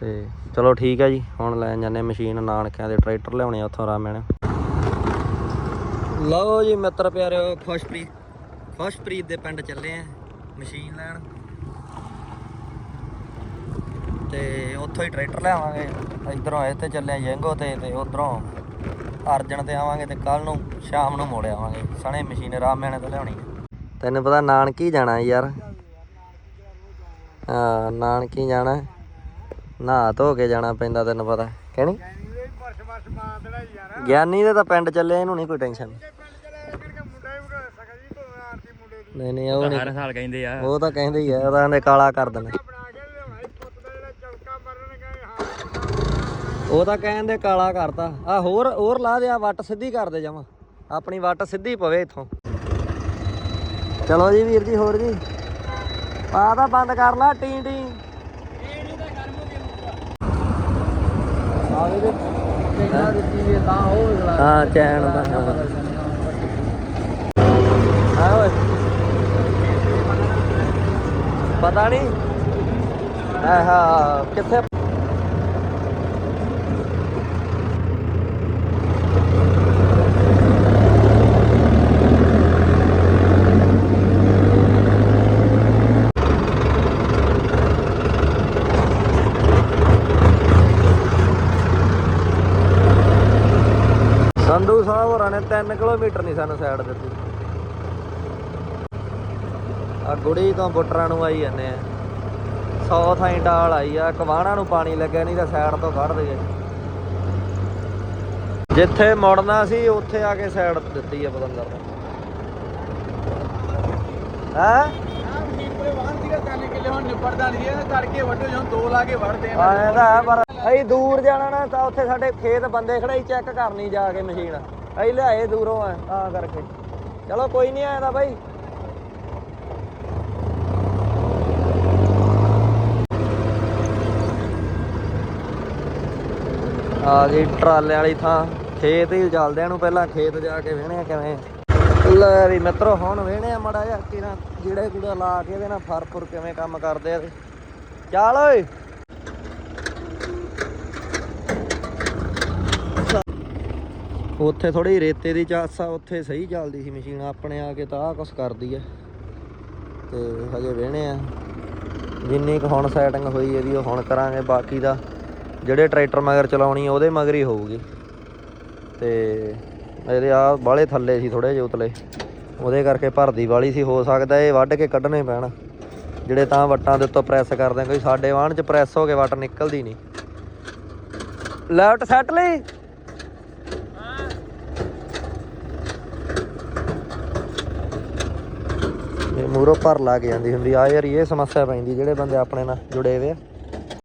S1: ਤੇ ਚਲੋ ਠੀਕ ਹੈ ਜੀ, ਹੁਣ ਲੈ ਜਾਂਦੇ ਮਸ਼ੀਨ ਨਾਨਕਿਆਂ ਦੇ ਟਰੈਕਟਰ ਲਿਆਉਣੇ ਉੱਥੋਂ ਉੱਥੋਂ ਨੇ ਲਓ ਜੀ ਮਿੱਤਰ ਪਿਆਰਿਓ ਖੁਸ਼ਪ੍ਰੀਤ ਖੁਸ਼ਪ੍ਰੀਤ ਦੇ ਪਿੰਡ ਚੱਲੇ ਆ, ਮਸ਼ੀਨ ਲੈਣ। ਤੇ ਉੱਥੋਂ ਹੀ ਟਰੈਕਟਰ ਲਿਆਵਾਂਗੇ। ਇਧਰੋਂ ਆਏ ਤੇ ਚੱਲੇ ਆ ਯੰਗੋ ਤੇ ਤੇ ਉਧਰੋਂ ਅਰਜਨ ਤੇ ਆਵਾਂਗੇ ਤੇ ਕੱਲ ਨੂੰ ਸ਼ਾਮ ਨੂੰ ਮੋੜ ਆਵਾਂਗੇ। ਸਣੇ ਮਸ਼ੀਨ ਰਾਮੇਣੇ ਤੋਂ ਲਿਆਉਣੀ ਆ। ਤੈਨੂੰ ਪਤਾ ਨਾਨਕੀ ਜਾਣਾ ਯਾਰ। ਹਾਂ, ਨਾਨਕੀ ਜਾਣਾ। ਨਹਾ ਧੋ ਕੇ ਜਾਣਾ ਪੈਂਦਾ ਤੈਨੂੰ ਪਤਾ ਕਹਿਣੀ ਗਿਆਨੀ ਦੇ ਤਾਂ ਪਿੰਡ ਚੱਲੇ ਇਹਨੂੰ ਨਹੀਂ ਕੋਈ ਟੈਨਸ਼ਨ। ਨਹੀਂ ਨਹੀਂ ਉਹ ਨਹੀਂ
S3: ਹਰ ਸਾਲ ਕਹਿੰਦੇ ਆ।
S1: ਉਹ ਤਾਂ ਕਹਿੰਦੇ ਹੀ ਆ ਉਹਦਾ ਕਹਿੰਦੇ ਕਾਲਾ ਕਰ ਦੇਣਾ। ਉਹ ਤਾਂ ਕਹਿੰਦੇ ਕਾਲਾ ਕਰਤਾ। ਆ ਹੋਰ ਹੋਰ ਲਾ ਦੇ ਆ ਵੱਟ ਸਿੱਧੀ ਕਰ ਦੇ ਜਾਵਾਂ ਆਪਣੀ ਵੱਟ ਸਿੱਧੀ ਪਵੇ ਇੱਥੋਂ। ਚਲੋ ਜੀ ਵੀਰ ਜੀ ਹੋਰ ਜੀ। ਆ ਤਾਂ ਬੰਦ ਕਰ ਲਾ ਟੀ ਟੀ।
S2: ਹਾਂ
S1: ਚੈਨ ਦਾ ਹਾਂ ਓਏ ਪਤਾ ਨਹੀਂ। ਆਹਾ ਕਿੱਥੇ ਸੰਧੂ ਸਾਹਿਬ ਹੋਰਾਂ ਨੇ 3 ਕਿਲੋਮੀਟਰ ਨਹੀਂ ਸਾਨੂੰ ਸਾਈਡ ਦਿੱਤੀ। ਆ ਗੁੜੀ ਤੋਂ ਬੁੱਟਰਾਂ ਨੂੰ ਆਈ ਜਾਂਦੇ ਆ। 100 ਥਾਈ ਟਾਲ ਆਈ ਆ ਕਵਾਣਾ ਨੂੰ ਪਾਣੀ ਲੱਗਿਆ ਨਹੀਂ ਤਾਂ ਸਾਈਡ ਤੋਂ ਕੱਢ ਦਈਏ। ਜਿੱਥੇ ਮੁੜਨਾ ਸੀ ਉੱਥੇ ਆ ਕੇ ਸਾਈਡ ਦਿੱਤੀ ਆ ਪਤੰਦਰ ਨੇ। ਹੈ?
S2: ਕਿੱਲੇ ਹੁਣ ਨਿਪੜਦਾ ਨਹੀਂ ਇਹ ਤੜਕੇ ਵੱਢੋ ਜਾਂ ਦੋ ਲਾ ਕੇ ਵੜਦੇ
S1: ਆਏ ਤਾਂ ਹੈ ਪਰ ਅਸੀਂ ਦੂਰ ਜਾਣਾ ਨਾ ਤਾਂ ਉੱਥੇ ਸਾਡੇ ਖੇਤ ਬੰਦੇ ਖੜੇ ਹੀ ਚੈੱਕ ਕਰਨੀ ਜਾ ਕੇ ਮਸ਼ੀਨ। ਅਸੀਂ ਲਿਆਏ ਦੂਰੋਂ ਆ ਤਾਂ ਕਰਕੇ। ਚਲੋ ਕੋਈ ਨਹੀਂ ਆਇਆ ਤਾਂ ਬਾਈ। ਆ ਗਈ ਟਰਾਲੇ ਵਾਲੀ ਥਾਂ। ਖੇਤ ਹੀ ਚੱਲਦੇ ਨੂੰ ਪਹਿਲਾਂ ਖੇਤ ਜਾ ਕੇ ਵੇਹਣੇ ਕਿਵੇਂ। ਲੈ ਵੀ ਮਿੱਤਰੋ, ਹੁਣ ਵੇਹਣੇ ਆ ਮੜਾ ਜਿਹਾ ਕਿਰਾਂ ਜਿਹੜੇ ਕੂੜਾ ਲਾ ਕੇ ਇਹਦੇ ਨਾਲ ਫਰਫੁਰ ਕਿਵੇਂ ਕੰਮ ਕਰਦੇ ਆ ਤੇ। ਚੱਲ ਓਏ। ਉੱਥੇ ਥੋੜੀ ਰੇਤੇ ਦੀ ਚਾਸਾ ਉੱਥੇ ਸਹੀ ਚੱਲਦੀ ਸੀ ਮਸ਼ੀਨ, ਆਪਣੇ ਆ ਕੇ ਤਾਂ ਆ ਕੁਛ ਕਰਦੀ ਐ ਤੇ ਹਜੇ ਵੇਹਣੇ ਆ। ਜਿੰਨੀ ਕੁ ਹੁਣ ਸੈਟਿੰਗ ਹੋਈ ਇਹਦੀ, ਉਹ ਹੁਣ ਕਰਾਂਗੇ ਬਾਕੀ ਦਾ। ਜਿਹੜੇ ਟਰੈਕਟਰ ਮਗਰ ਚਲਾਉਣੀ ਉਹਦੇ ਮਗਰ ਹੀ ਹੋਊਗੀ। ਤੇ ਇਹਦੇ ਆ ਬਾਲੇ ਥੱਲੇ ਸੀ ਥੋੜੇ ਜਿਹੇ ਉਤਲੇ। ਉਹਦੇ ਕਰਕੇ ਭਰਦੀ ਵਾਲੀ ਸੀ, ਹੋ ਸਕਦਾ ਇਹ ਵੱਢ ਕੇ ਕੱਢਣੇ ਪੈਣ। ਜਿਹੜੇ ਤਾਂ ਵੱਟਾਂ ਦੇ ਉੱਤੋਂ ਪ੍ਰੈਸ ਕਰਦੇ ਕੋਈ ਸਾਡੇ ਵਾਹਣ 'ਚ ਪ੍ਰੈਸ ਹੋ ਕੇ ਵੱਟ ਨਿਕਲਦੀ ਨਹੀਂ। ਲੈਫਟ ਸੈੱਟ ਲਈ। ਇਹ ਮੂਰੋ ਭਰ ਲਾ ਕੇ ਜਾਂਦੀ ਹੁੰਦੀ ਆ। ਯਾਰ, ਇਹ ਸਮੱਸਿਆ ਪੈਂਦੀ, ਜਿਹੜੇ ਬੰਦੇ ਆਪਣੇ ਨਾਲ ਜੁੜੇ ਹੋਏ ਆ।